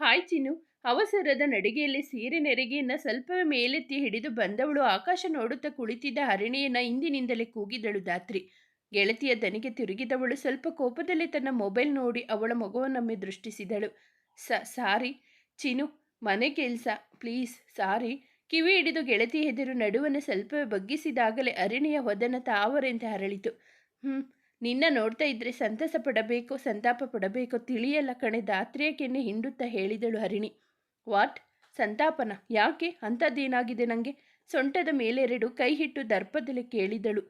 Hi ಚಿನ್ನು. ಅವಸರದ ನಡಿಗೆಯಲ್ಲಿ ಸೀರೆ ನೆರಿಗೆಯನ್ನು ಸ್ವಲ್ಪವೇ ಮೇಲೆತ್ತಿ ಹಿಡಿದು ಬಂದವಳು ಆಕಾಶ ನೋಡುತ್ತಾ ಕುಳಿತಿದ್ದ ಹರಿಣಿಯನ್ನ ಹಿಂದಿನಿಂದಲೇ ಕೂಗಿದಳು ದಾತ್ರಿ ಗೆಳತಿಯ ದನಿಗೆ ತಿರುಗಿದವಳು ಸ್ವಲ್ಪ ಕೋಪದಲ್ಲಿ ತನ್ನ ಮೊಬೈಲ್ ನೋಡಿ ಅವಳ ಮಗುವನ್ನೊಮ್ಮೆ ದೃಷ್ಟಿಸಿದಳು. ಸ, ಸಾರಿ. ಚಿನು ಮನೆ ಕೆಲಸ. ಪ್ಲೀಸ್, ಸಾರಿ. ಕಿವಿ ಹಿಡಿದು ಗೆಳತಿ ಎದುರು ನಡುವನ್ನು ಸ್ವಲ್ಪವೇ ಬಗ್ಗಿಸಿದಾಗಲೇ ಅರಿಣಿಯ ಹೊದನ ತಾವರೆಂತೆ ಹರಳಿತು. ಹ್ಞೂ ನಿನ್ನ ನೋಡ್ತಾ ಇದ್ರೆ ಸಂತಸ ಪಡಬೇಕು, ಸಂತಾಪ ಪಡಬೇಕು, ತಿಳಿಯಲ್ಲ ಕಣೆ, ದಾತ್ರೆಯ ಕೆನ್ನೆ ಹಿಂಡುತ್ತಾ ಹೇಳಿದಳು ಹರಿಣಿ. ವಾಟ್? ಸಂತಾಪನ? ಯಾಕೆ? ಅಂಥದ್ದೇನಾಗಿದೆ ನನಗೆ ಸೊಂಟದ ಮೇಲೆರಡು ಕೈ ಹಿಟ್ಟು ದರ್ಪದಲ್ಲಿ ಕೇಳಿದಳು.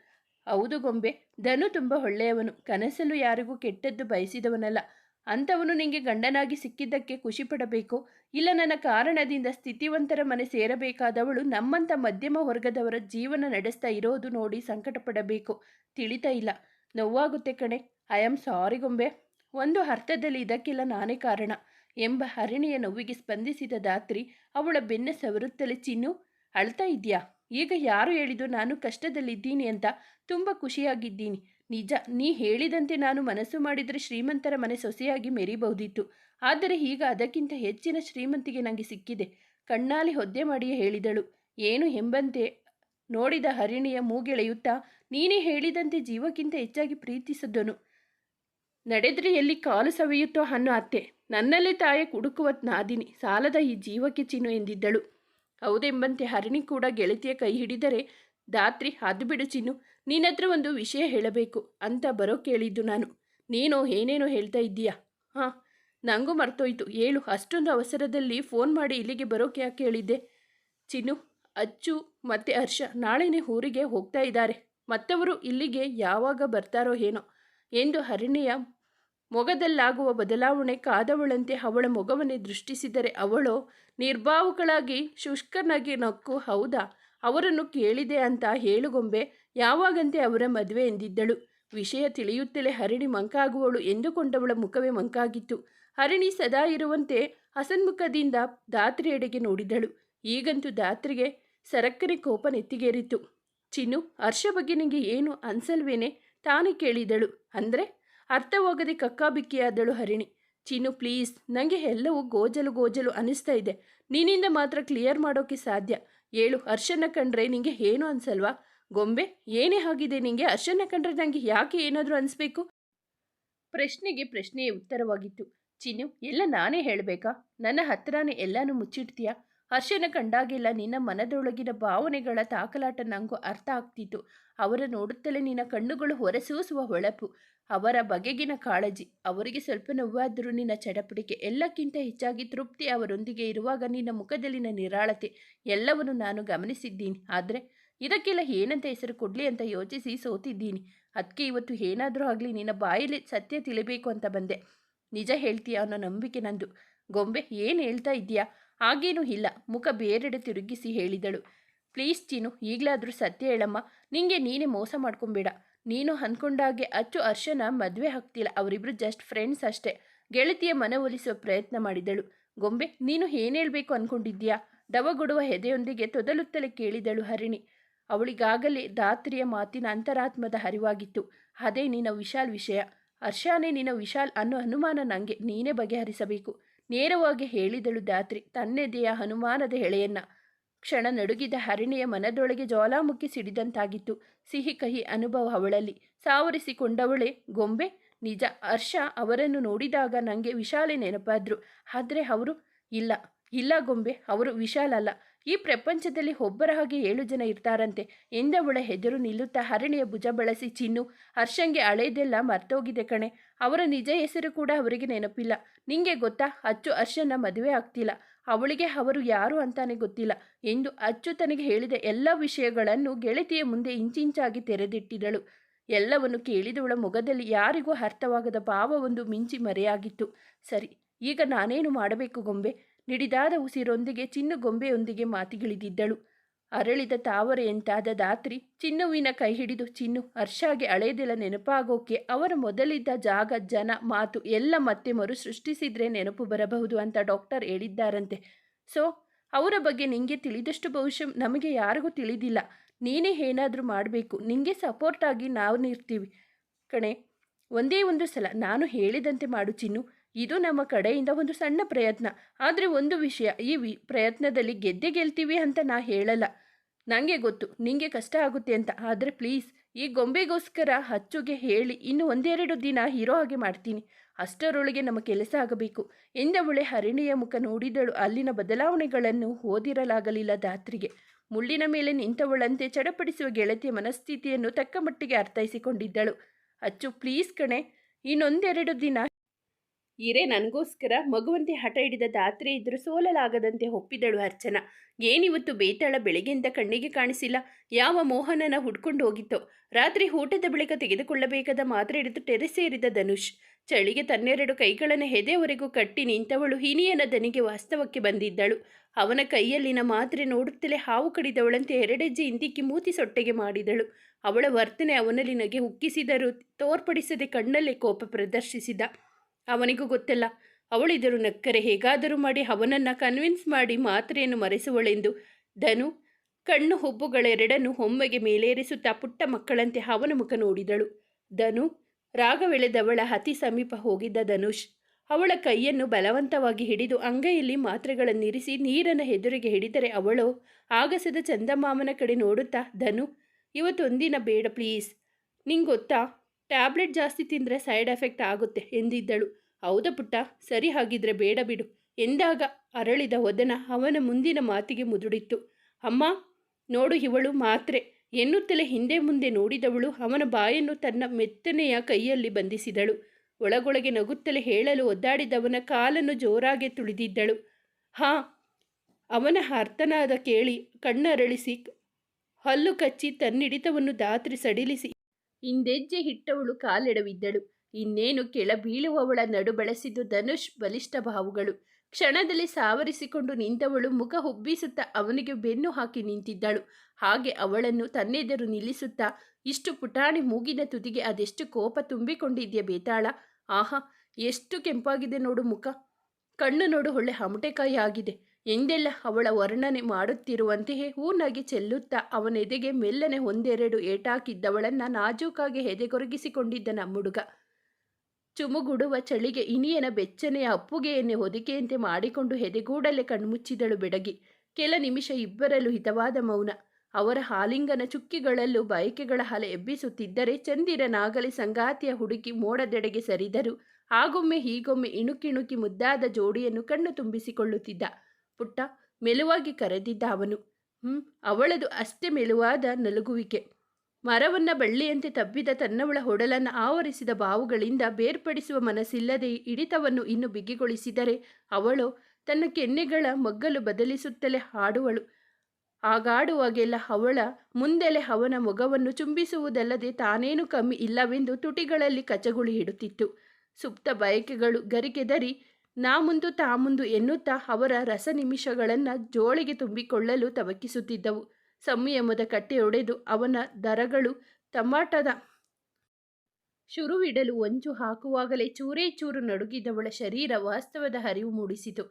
ಹೌದು ಗೊಂಬೆ, ಧನು ತುಂಬ ಒಳ್ಳೆಯವನು. ಕನಸಲು ಯಾರಿಗೂ ಕೆಟ್ಟದ್ದು ಬಯಸಿದವನಲ್ಲ. ಅಂಥವನು ನಿಂಗೆ ಗಂಡನಾಗಿ ಸಿಕ್ಕಿದ್ದಕ್ಕೆ ಖುಷಿ ಪಡಬೇಕು. ಇಲ್ಲ ನನ್ನ ಕಾರಣದಿಂದ ಸ್ಥಿತಿವಂತರ ಮನೆ ಸೇರಬೇಕಾದವಳು ನಮ್ಮಂಥ ಮಧ್ಯಮ ವರ್ಗದವರ ಜೀವನ ನಡೆಸ್ತಾ ಇರೋದು ನೋಡಿ ಸಂಕಟ ಪಡಬೇಕು ತಿಳಿತಾ ಇಲ್ಲ. ನೋವಾಗುತ್ತೆ ಕಣೆ. ಐ ಆಮ್ ಸಾರಿ ಗೊಂಬೆ. ಒಂದು ಅರ್ಥದಲ್ಲಿ ಇದಕ್ಕೆಲ್ಲ ನಾನೇ ಕಾರಣ. ಎಂಬ ಹರಿಣಿಯ ನೋವಿಗೆ ಸ್ಪಂದಿಸಿದ ದಾತ್ರಿ ಅವಳ ಬೆನ್ನ ಸವರುತ್ತಲೇ, ಚಿನ್ನು, ಅಳ್ತಾ ಇದೆಯಾ? ಈಗ ಯಾರು ಹೇಳಿದ್ದು? ನಾನು ಕಷ್ಟದಲ್ಲಿದ್ದೀನಿ ಅಂತ ತುಂಬ ಖುಷಿಯಾಗಿದ್ದೀನಿ. ನಿಜ, ನೀ ಹೇಳಿದಂತೆ ನಾನು ಮನಸ್ಸು ಮಾಡಿದರೆ ಶ್ರೀಮಂತರ ಮನೆ ಸೊಸೆಯಾಗಿ ಮೆರಿಬಹುದಿತ್ತು. ಆದರೆ ಈಗ ಅದಕ್ಕಿಂತ ಹೆಚ್ಚಿನ ಶ್ರೀಮಂತಿಗೆ ನನಗೆ ಸಿಕ್ಕಿದೆ. ಕಣ್ಣಾಲಿ ಹೊದ್ದೆ ಮಾಡಿಯೇ ಹೇಳಿದಳು. ಏನು ಎಂಬಂತೆ ನೋಡಿದ ಹರಿಣಿಯ ಮೂಗೆಳೆಯುತ್ತಾ ನೀನೇ ಹೇಳಿದಂತೆ ಜೀವಕ್ಕಿಂತ ಹೆಚ್ಚಾಗಿ ಪ್ರೀತಿಸಿದ್ದನು. ನಡೆದ್ರೆ ಎಲ್ಲಿ ಕಾಲು ಸವೆಯುತ್ತೋ ಅನ್ನೋ ಅತ್ತೆ. ನನ್ನಲ್ಲೇ ತಾಯ ಕುಡುಕುವ ನಾದಿನಿ. ಸಾಲದ ಈ ಜೀವಕ್ಕೆ ಚಿನ್ನು ಎಂದಿದ್ದಳು. ಹೌದೆಂಬಂತೆ ಹರಿಣಿ ಕೂಡ ಗೆಳತಿಯ ಕೈ ಹಿಡಿದರೆ ದಾತ್ರಿ ಅದು ಬಿಡು ಚಿನ್ನು. ನಿನ್ನತ್ರ ಒಂದು ವಿಷಯ ಹೇಳಬೇಕು. ಅಂತ ಬರೋ ಕೇಳಿದ್ದು ನಾನು. ನೀನು ಏನೇನೋ ಹೇಳ್ತಾ ಇದ್ದೀಯಾ? ಹಾಂ ನನಗೂ ಮರ್ತೋಯ್ತು. ಹೇಳು ಅಷ್ಟೊಂದು ಅವಸರದಲ್ಲಿ ಫೋನ್ ಮಾಡಿ ಇಲ್ಲಿಗೆ ಬರೋಕೆ ಯಾಕೆ ಹೇಳಿದ್ದೆ ಚಿನ್ನು, ಅಚ್ಚು ಮತ್ತು ಹರ್ಷ ನಾಳೆನೇ ಊರಿಗೆ ಹೋಗ್ತಾ ಇದ್ದಾರೆ. ಮತ್ತವರು ಇಲ್ಲಿಗೆ ಯಾವಾಗ ಬರ್ತಾರೋ ಏನೋ ಎಂದು ಹರಿಣಿಯ ಮೊಗದಲ್ಲಾಗುವ ಬದಲಾವಣೆ ಕಾದವಳಂತೆ ಅವಳ ಮೊಗವನ್ನೇ ದೃಷ್ಟಿಸಿದರೆ ಅವಳು ನಿರ್ಭಾವುಗಳಾಗಿ ಶುಷ್ಕನಾಗಿ ನಕ್ಕು, ಹೌದಾ? ಅವರನ್ನು ಕೇಳಿದೆ ಅಂತ ಹೇಳುಗೊಂಬೆ, ಯಾವಾಗಂತೆ ಅವರ ಮದುವೆ ಎಂದಿದ್ದಳು? ವಿಷಯ ತಿಳಿಯುತ್ತಲೇ ಹರಿಣಿ ಮಂಕಾಗುವಳು ಎಂದುಕೊಂಡವಳ ಮುಖವೇ ಮಂಕಾಗಿತ್ತು. ಹರಿಣಿ ಸದಾ ಇರುವಂತೆ ಹಸನ್ಮುಖದಿಂದ ದಾತ್ರಿಯೆಡೆಗೆ ನೋಡಿದಳು. ಈಗಂತೂ ದಾತ್ರಿಗೆ ಸರಕ್ಕರೆ ಕೋಪ ನೆತ್ತಿಗೇರಿತು. ಚಿನ್ನು, ಹರ್ಷ ಬಗ್ಗೆ ನಿಮಗೆ ಏನು ಅನ್ಸಲ್ವೇನೆ? ತಾನೇ ಕೇಳಿದಳು. ಅಂದರೆ? ಅರ್ಥವಾಗದೆ ಕಕ್ಕಾಬಿಕ್ಕಿಯಾದಳು ಹರಿಣಿ. ಚಿನ್ನು ಪ್ಲೀಸ್ ನನಗೆ ಎಲ್ಲವೂ ಗೋಜಲು ಗೋಜಲು ಅನಿಸ್ತಾ ಇದೆ. ನಿನ್ನಿಂದ ಮಾತ್ರ ಕ್ಲಿಯರ್ ಮಾಡೋಕ್ಕೆ ಸಾಧ್ಯ. ಹೇಳು ಹರ್ಷನ ಕಂಡ್ರೆ ನಿಂಗೆ ಏನು ಅನ್ಸಲ್ವಾ? ಗೊಂಬೆ, ಏನೇ ಆಗಿದೆ ನಿಂಗೆ? ಹರ್ಷನ ಕಂಡ್ರೆ ನನಗೆ ಯಾಕೆ ಏನಾದರೂ ಅನಿಸ್ಬೇಕು? ಪ್ರಶ್ನೆಗೆ ಪ್ರಶ್ನೆಯೇ ಉತ್ತರವಾಗಿತ್ತು. ಚಿನ್ನು, ಎಲ್ಲ ನಾನೇ ಹೇಳಬೇಕಾ? ನನ್ನ ಹತ್ತಿರನೇ ಎಲ್ಲನೂ ಮುಚ್ಚಿಡ್ತೀಯಾ? ಹರ್ಷನ ಕಂಡಾಗೆಲ್ಲ ನಿನ್ನ ಮನದೊಳಗಿನ ಭಾವನೆಗಳ ತಾಕಲಾಟ ನಂಗೂ ಅರ್ಥ ಆಗ್ತಿತ್ತು. ಅವರ ನೋಡುತ್ತಲೇ ನಿನ್ನ ಕಣ್ಣುಗಳು ಹೊರಸೂಸುವ ಹೊಳಪು, ಅವರ ಬಗೆಗಿನ ಕಾಳಜಿ, ಅವರಿಗೆ ಸ್ವಲ್ಪ ನೋವಾದರೂ ನಿನ್ನ ಚಡಪಡಿಕೆ ಎಲ್ಲಕ್ಕಿಂತ ಹೆಚ್ಚಾಗಿ ತೃಪ್ತಿ ಅವರೊಂದಿಗೆ ಇರುವಾಗ ನಿನ್ನ ಮುಖದಲ್ಲಿನ ನಿರಾಳತೆ ಎಲ್ಲವನ್ನು ನಾನು ಗಮನಿಸಿದ್ದೀನಿ. ಆದರೆ ಇದಕ್ಕೆಲ್ಲ ಏನಂತ ಹೆಸರು ಕೊಡಲಿ ಅಂತ ಯೋಚಿಸಿ ಸೋತಿದ್ದೀನಿ. ಅದಕ್ಕೆ ಇವತ್ತು ಏನಾದರೂ ಆಗಲಿ ನಿನ್ನ ಬಾಯಲ್ಲಿ ಸತ್ಯ ತಿಳಿಬೇಕು ಅಂತ ಬಂದೆ. ನಿಜ ಹೇಳ್ತೀಯ ಅನ್ನೋ ನಂಬಿಕೆ ನಂದು. ಗೊಂಬೆ, ಏನು ಹೇಳ್ತಾ ಇದ್ದೀಯಾ? ಹಾಗೇನೂ ಇಲ್ಲ. ಮುಖ ಬೇರೆಡೆ ತಿರುಗಿಸಿ ಹೇಳಿದಳು. ಪ್ಲೀಸ್ ಚೀನು ಈಗಲಾದರೂ ಸತ್ಯ ಹೇಳಮ್ಮ. ನಿಂಗೆ ನೀನೇ ಮೋಸ ಮಾಡ್ಕೊಂಬೇಡ. ನೀನು ಅಂದ್ಕೊಂಡಾಗೆ ಅಚ್ಚು ಅರ್ಶನ ಮದುವೆ ಹಾಕ್ತಿಲ್ಲ ಅವರಿಬ್ಬರು ಜಸ್ಟ್ ಫ್ರೆಂಡ್ಸ್ ಅಷ್ಟೇ. ಗೆಳತಿಯ ಮನವೊಲಿಸುವ ಪ್ರಯತ್ನ ಮಾಡಿದಳು. ಗೊಂಬೆ, ನೀನು ಏನೇಳ್ಬೇಕು ಹೇಳಬೇಕು ಅಂದ್ಕೊಂಡಿದ್ದೀಯಾ ಡವಗೊಡುವ ಹೆದೆಯೊಂದಿಗೆ ತೊದಲುತ್ತಲೇ ಕೇಳಿದಳು ಹರಿಣಿ. ಅವಳಿಗಾಗಲೇ ಧಾತ್ರಿಯ ಮಾತಿನ ಅಂತರಾತ್ಮದ ಹರಿವಾಗಿತ್ತು. ಅದೇ ನಿನ್ನ ವಿಶಾಲ್ ವಿಷಯ. ಹರ್ಷಾನೇ ನಿನ್ನ ವಿಶಾಲ್ ಅನ್ನೋ ಅನುಮಾನ ನನಗೆ ನೀನೇ ಬಗೆಹರಿಸಬೇಕು. ನೇರವಾಗಿ ಹೇಳಿದಳು ದಾತ್ರಿ ತನ್ನೆದೆಯ ಹನುಮಾನದ ಹೆಳೆಯನ್ನ. ಕ್ಷಣ ನಡುಗಿದ ಹರಿಣಿಯ ಮನದೊಳಗೆ ಜ್ವಾಲಾಮುಖಿ ಸಿಡಿದಂತಾಗಿತ್ತು. ಸಿಹಿ ಕಹಿ ಅನುಭವ ಅವಳಲ್ಲಿ. ಸಾವರಿಸಿಕೊಂಡವಳೆ, ಗೊಂಬೆ, ನಿಜ, ಹರ್ಷ ಅವರನ್ನು ನೋಡಿದಾಗ ನನಗೆ ವಿಶಾಲೆ ನೆನಪಾದ್ರು. ಆದರೆ ಅವರು, ಇಲ್ಲ ಇಲ್ಲ ಗೊಂಬೆ, ಅವರು ವಿಶಾಲಲ್ಲ ಈ ಪ್ರಪಂಚದಲ್ಲಿ ಒಬ್ಬರ ಹಾಗೆ ಏಳು ಜನ ಇರ್ತಾರಂತೆ. ಎಂದವಳ ಹೆದರು ನಿಲ್ಲುತ್ತಾ ಹರಣಿಯ ಭುಜ ಬಳಸಿ ಚಿನ್ನು, ಹರ್ಷಂಗೆ ಹಳೇದೆಲ್ಲ ಮರ್ತೋಗಿದೆ ಕಣೆ. ಅವರ ನಿಜ ಹೆಸರು ಕೂಡ ಅವರಿಗೆ ನೆನಪಿಲ್ಲ. ನಿಂಗೆ ಗೊತ್ತಾ, ಅಚ್ಚು ಹರ್ಷನ ಮದುವೆ ಆಗ್ತಿಲ್ಲ. ಅವಳಿಗೆ ಅವರು ಯಾರು ಅಂತಾನೆ ಗೊತ್ತಿಲ್ಲ. ಎಂದು ಅಚ್ಚು ತನಗೆ ಹೇಳಿದ ಎಲ್ಲ ವಿಷಯಗಳನ್ನು ಗೆಳತಿಯ ಮುಂದೆ ಇಂಚಿಂಚಾಗಿ ತೆರೆದಿಟ್ಟಿದಳು. ಎಲ್ಲವನ್ನು ಕೇಳಿದವಳ ಮುಖದಲ್ಲಿ ಯಾರಿಗೂ ಅರ್ಥವಾಗದ ಭಾವವೊಂದು ಮಿಂಚಿ ಮರೆಯಾಗಿತ್ತು. ಸರಿ, ಈಗ ನಾನೇನು ಮಾಡಬೇಕು ಗೊಂಬೆ? ನಿಡಿದಾದ ಉಸಿರೊಂದಿಗೆ ಚಿನ್ನು ಗೊಂಬೆಯೊಂದಿಗೆ ಮಾತಿಗಿಳಿದಿದ್ದಳು. ಅರಳಿದ ತಾವರೆಯಂತಾದ ದಾತ್ರಿ ಚಿನ್ನುವಿನ ಕೈ ಹಿಡಿದು, ಚಿನ್ನು, ಹರ್ಷಾಗೆ ಅಳೆಯದೆಲ್ಲ ನೆನಪಾಗೋಕೆ ಅವರ ಮೊದಲಿದ್ದ ಜಾಗ, ಜನ, ಮಾತು ಎಲ್ಲ ಮತ್ತೆ ಮರು ಸೃಷ್ಟಿಸಿದ್ರೆ ನೆನಪು ಬರಬಹುದು ಅಂತ ಡಾಕ್ಟರ್ ಹೇಳಿದ್ದಾರಂತೆ. ಸೊ, ಅವರ ಬಗ್ಗೆ ನಿಮಗೆ ತಿಳಿದಷ್ಟು ಬಹುಶಃ ನಮಗೆ ಯಾರಿಗೂ ತಿಳಿದಿಲ್ಲ. ನೀನೇ ಏನಾದರೂ ಮಾಡಬೇಕು. ನಿಂಗೆ ಸಪೋರ್ಟಾಗಿ ನಾವು ನಿರ್ತೀವಿ ಕಣೆ, ಒಂದೇ ಒಂದು ಸಲ ನಾನು ಹೇಳಿದಂತೆ ಮಾಡು ಚಿನ್ನು. ಇದು ನಮ್ಮ ಕಡೆಯಿಂದ ಒಂದು ಸಣ್ಣ ಪ್ರಯತ್ನ. ಆದರೆ ಒಂದು ವಿಷಯ, ಈ ವಿ, ಪ್ರಯತ್ನದಲ್ಲಿ ಗೆದ್ದೆ ಗೆಲ್ತೀವಿ ಅಂತ ನಾ ಹೇಳಲ್ಲ. ನನಗೆ ಗೊತ್ತು ನಿಮಗೆ ಕಷ್ಟ ಆಗುತ್ತೆ ಅಂತ. ಆದರೆ ಪ್ಲೀಸ್, ಈ ಗೊಂಬೆಗೋಸ್ಕರ ಹಚ್ಚುಗೆ ಹೇಳಿ, ಇನ್ನು ಒಂದೆರಡು ದಿನ ಹೀರೋ ಹಾಗೆ ಮಾಡ್ತೀನಿ. ಅಷ್ಟರೊಳಗೆ ನಮ್ಮ ಕೆಲಸ ಆಗಬೇಕು. ಎಂದವಳೆ ಹರಿಣಿಯ ಮುಖ ನೋಡಿದಳು, ಅಲ್ಲಿನ ಬದಲಾವಣೆಗಳನ್ನು ಓದಿರಲಾಗಲಿಲ್ಲ ದಾತ್ರಿಗೆ ಮುಳ್ಳಿನ ಮೇಲೆ ನಿಂತವಳಂತೆ ಚಡಪಡಿಸುವ ಗೆಳತಿಯ ಮನಸ್ಥಿತಿಯನ್ನು ತಕ್ಕಮಟ್ಟಿಗೆ ಅರ್ಥೈಸಿಕೊಂಡಿದ್ದಳು. ಅಚ್ಚು, ಪ್ಲೀಸ್ ಕಣೆ, ಇನ್ನೊಂದೆರಡು ದಿನ ಇರೇ ನನಗೋಸ್ಕರ ಮಗುವಂತೆ ಹಠ ಹಿಡಿದ ದಾತ್ರಿ ಇದ್ದರೂ ಸೋಲಲಾಗದಂತೆ ಒಪ್ಪಿದಳು ಅರ್ಚನಾ. ಏನಿವತ್ತು ಬೇತಾಳ ಬೆಳಗ್ಗೆಯಿಂದ ಕಣ್ಣಿಗೆ ಕಾಣಿಸಿಲ್ಲ. ಯಾವ ಮೋಹನನ ಹುಡ್ಕೊಂಡು ಹೋಗಿತ್ತೋ. ರಾತ್ರಿ ಊಟದ ಬಳಿಕ ತೆಗೆದುಕೊಳ್ಳಬೇಕಾದ ಮಾತ್ರೆ ಹಿಡಿದು ಟೆರೆಸೇರಿದ ಧನುಷ್. ಚಳಿಗೆ ತನ್ನೆರಡು ಕೈಗಳನ್ನು ಹೆದೆವರೆಗೂ ಕಟ್ಟಿ ನಿಂತವಳು ಹಿನಿಯನ ದನಿಗೆ ವಾಸ್ತವಕ್ಕೆ ಬಂದಿದ್ದಳು. ಅವನ ಕೈಯಲ್ಲಿನ ಮಾತ್ರೆ ನೋಡುತ್ತಲೇ ಹಾವು ಕಡಿದವಳಂತೆ ಎರಡೆಜ್ಜೆ ಹಿಂದಿಕ್ಕಿ ಮೂತಿ ಸೊಟ್ಟೆಗೆ ಮಾಡಿದಳು. ಅವಳ ವರ್ತನೆ ಅವನಲ್ಲಿ ನಗೆ ಉಕ್ಕಿಸಿದರೂ ತೋರ್ಪಡಿಸದೆ ಕಣ್ಣಲ್ಲೇ ಕೋಪ ಪ್ರದರ್ಶಿಸಿದ. ಅವನಿಗೂ ಗೊತ್ತಿಲ್ಲ. ಅವಳಿದರು ನಕ್ಕರೆ, ಹೇಗಾದರೂ ಮಾಡಿ ಅವನನ್ನು ಕನ್ವಿನ್ಸ್ ಮಾಡಿ ಮಾತ್ರೆಯನ್ನು ಮರೆಸುವಳೆಂದು. ಧನು ಕಣ್ಣು ಹುಬ್ಬುಗಳೆರಡನ್ನು ಒಮ್ಮೆಗೆ ಮೇಲೇರಿಸುತ್ತಾ ಪುಟ್ಟ ಮಕ್ಕಳಂತೆ ಅವನ ಮುಖ ನೋಡಿದಳು. ಧನು ರಾಗವೆಳೆದವಳ ಅತಿ ಸಮೀಪ ಹೋಗಿದ್ದ ಧನುಷ್, ಅವಳ ಕೈಯನ್ನು ಬಲವಂತವಾಗಿ ಹಿಡಿದು ಅಂಗೈಯಲ್ಲಿ ಮಾತ್ರೆಗಳನ್ನಿರಿಸಿ ನೀರನ್ನು ಎದುರಿಗೆ ಹಿಡಿದರೆ ಅವಳು? ಆಗಸದ ಚಂದಮಾಮನ ಕಡೆ ನೋಡುತ್ತಾ, ಧನು ಇವತ್ತೊಂದಿನ ಬೇಡ ಪ್ಲೀಸ್ ನಿಂಗೆ ಗೊತ್ತಾ ಟ್ಯಾಬ್ಲೆಟ್ ಜಾಸ್ತಿ ತಿಂದರೆ ಸೈಡ್ ಎಫೆಕ್ಟ್ ಆಗುತ್ತೆ ಎಂದಿದ್ದಳು. ಹೌದಾ ಪುಟ್ಟ? ಸರಿ ಹಾಗಿದ್ರೆ ಬೇಡ ಬಿಡು ಎಂದಾಗ ಅರಳಿದ ವದನ ಅವನ ಮುಂದಿನ ಮಾತಿಗೆ ಮುದುಡಿತ್ತು. ಅಮ್ಮ, ನೋಡು ಇವಳು ಮಾತ್ರೆ. ಎನ್ನುತ್ತಲೇ ಹಿಂದೆ ಮುಂದೆ ನೋಡಿದವಳು ಅವನ ಬಾಯನ್ನು ತನ್ನ ಮೆತ್ತನೆಯ ಕೈಯಲ್ಲಿ ಬಂಧಿಸಿದಳು. ಒಳಗೊಳಗೆ ನಗುತ್ತಲೇ ಹೇಳಲು ಒದ್ದಾಡಿದವನ ಕಾಲನ್ನು ಜೋರಾಗೆ ತುಳಿದಿದ್ದಳು. ಹಾ, ಅವನ ಅರ್ಥನಾದ ಕೇಳಿ ಕಣ್ಣರಳಿಸಿ ಹಲ್ಲು ಕಚ್ಚಿ ತನ್ನಿಡಿತವನ್ನು ದಾತ್ರಿ ಸಡಿಲಿಸಿ ಹಿಂದೆಜ್ಜೆ ಹಿಟ್ಟವಳು ಕಾಲೆಡವಿದ್ದಳು. ಇನ್ನೇನು ಕೆಳ ಬೀಳುವವಳ ನಡು ಬಳಸಿದ್ದು ಧನುಷ್ ಬಲಿಷ್ಠ ಬಾಹುಗಳು. ಕ್ಷಣದಲ್ಲಿ ಸಾವರಿಸಿಕೊಂಡು ನಿಂತವಳು ಮುಖ ಹುಬ್ಬಿಸುತ್ತಾ ಅವನಿಗೆ ಬೆನ್ನು ಹಾಕಿ ನಿಂತಿದ್ದಳು. ಹಾಗೆ ಅವಳನ್ನು ತನ್ನೆದುರು ನಿಲ್ಲಿಸುತ್ತಾ, ಇಷ್ಟು ಪುಟಾಣಿ ಮೂಗಿನ ತುದಿಗೆ ಅದೆಷ್ಟು ಕೋಪ ತುಂಬಿಕೊಂಡಿದ್ಯ ಬೇತಾಳ? ಆಹಾ, ಎಷ್ಟು ಕೆಂಪಾಗಿದೆ ನೋಡು ಮುಖ. ಕಣ್ಣು ನೋಡು ಒಳ್ಳೆ ಹಮಟೆಕಾಯಿ ಆಗಿದೆ. ಎಂದೆಲ್ಲ ಅವಳ ವರ್ಣನೆ ಮಾಡುತ್ತಿರುವಂತೆಯೇ ಹೂನಾಗಿ ಚೆಲ್ಲುತ್ತಾ ಅವನೆದೆಗೆ ಮೆಲ್ಲನೆ ಒಂದೆರಡು ಏಟಾಕಿದ್ದವಳನ್ನ ನಾಜೂಕಾಗಿ ಹೆದೆಗೊರಗಿಸಿಕೊಂಡಿದ್ದನ ನಮ್ಮುಡುಗ ಚುಮುಗುಡುವ ಚಳಿಗೆ ಇನಿಯನ ಬೆಚ್ಚನೆಯ ಅಪ್ಪುಗೆಯನ್ನೇ ಹೊದಿಕೆಯಂತೆ ಮಾಡಿಕೊಂಡು ಹೆದೆಗೂಡಲೇ ಕಣ್ಮುಚ್ಚಿದಳು ಬೆಡಗಿ. ಕೆಲ ನಿಮಿಷ ಇಬ್ಬರಲ್ಲೂ ಹಿತವಾದ ಮೌನ. ಅವರ ಹಾಲಿಂಗನ ಚುಕ್ಕಿಗಳಲ್ಲೂ ಬಯಕೆಗಳ ಹಲೆ ಎಬ್ಬಿಸುತ್ತಿದ್ದರೆ ಚಂದಿರನಾಗಲಿ ಸಂಗಾತಿಯ ಹುಡುಗಿ ಮೋಡದೆಡೆಗೆ ಸರಿದರು. ಆಗೊಮ್ಮೆ ಹೀಗೊಮ್ಮೆ ಇಣುಕಿಣುಕಿ ಮುದ್ದಾದ ಜೋಡಿಯನ್ನು ಕಣ್ಣು ತುಂಬಿಸಿಕೊಳ್ಳುತ್ತಿದ್ದ. ಪುಟ್ಟ ಮೆಲುವಾಗಿ ಕರೆದಿದ್ದ ಅವನು, ಹ್ಮ್, ಅವಳದು ಅಷ್ಟೇ ಮೆಲುವಾದ ನಲುಗುವಿಕೆ. ಮರವನ್ನ ಬಳ್ಳಿಯಂತೆ ತಬ್ಬಿದ ತನ್ನವಳ ಹೊಡಲನ್ನು ಆವರಿಸಿದ ಬಾವುಗಳಿಂದ ಬೇರ್ಪಡಿಸುವ ಮನಸ್ಸಿಲ್ಲದೆ ಹಿಡಿತವನ್ನು ಇನ್ನು ಬಿಗಿಗೊಳಿಸಿದರೆ ಅವಳು ತನ್ನ ಕೆನ್ನೆಗಳ ಮಗ್ಗಲು ಬದಲಿಸುತ್ತಲೇ ಹಾಡುವಳು. ಆಗಾಡುವಾಗೆಲ್ಲ ಅವಳ ಮುಂದೆಲೆ ಅವನ ಮೊಗವನ್ನು ಚುಂಬಿಸುವುದಲ್ಲದೆ ತಾನೇನು ಕಮ್ಮಿ ಇಲ್ಲವೆಂದು ತುಟಿಗಳಲ್ಲಿ ಕಚಗುಳಿ ಹಿಡುತ್ತಿತ್ತು. ಸುಪ್ತ ಬಯಕೆಗಳು ಗರಿಕೆದರಿ ನಾ ಮುಂದು ತಾ ಮುಂದು ಎನ್ನುತ್ತಾ ಅವರ ರಸ ನಿಮಿಷಗಳನ್ನು ಜೋಳಿಗೆ ತುಂಬಿಕೊಳ್ಳಲು ತವಕಿಸುತ್ತಿದ್ದವು. ಸಂಯಮದ ಕಟ್ಟೆಯೊಡೆದು ಅವನ ದರಗಳು ತಮಾಟದ ಶುರುವಿಡಲು ಒಂಚು ಹಾಕುವಾಗಲೇ ಚೂರೇ ಚೂರು ನಡುಗಿದವಳ ಶರೀರ ವಾಸ್ತವದ ಹರಿವು ಮೂಡಿಸಿತು.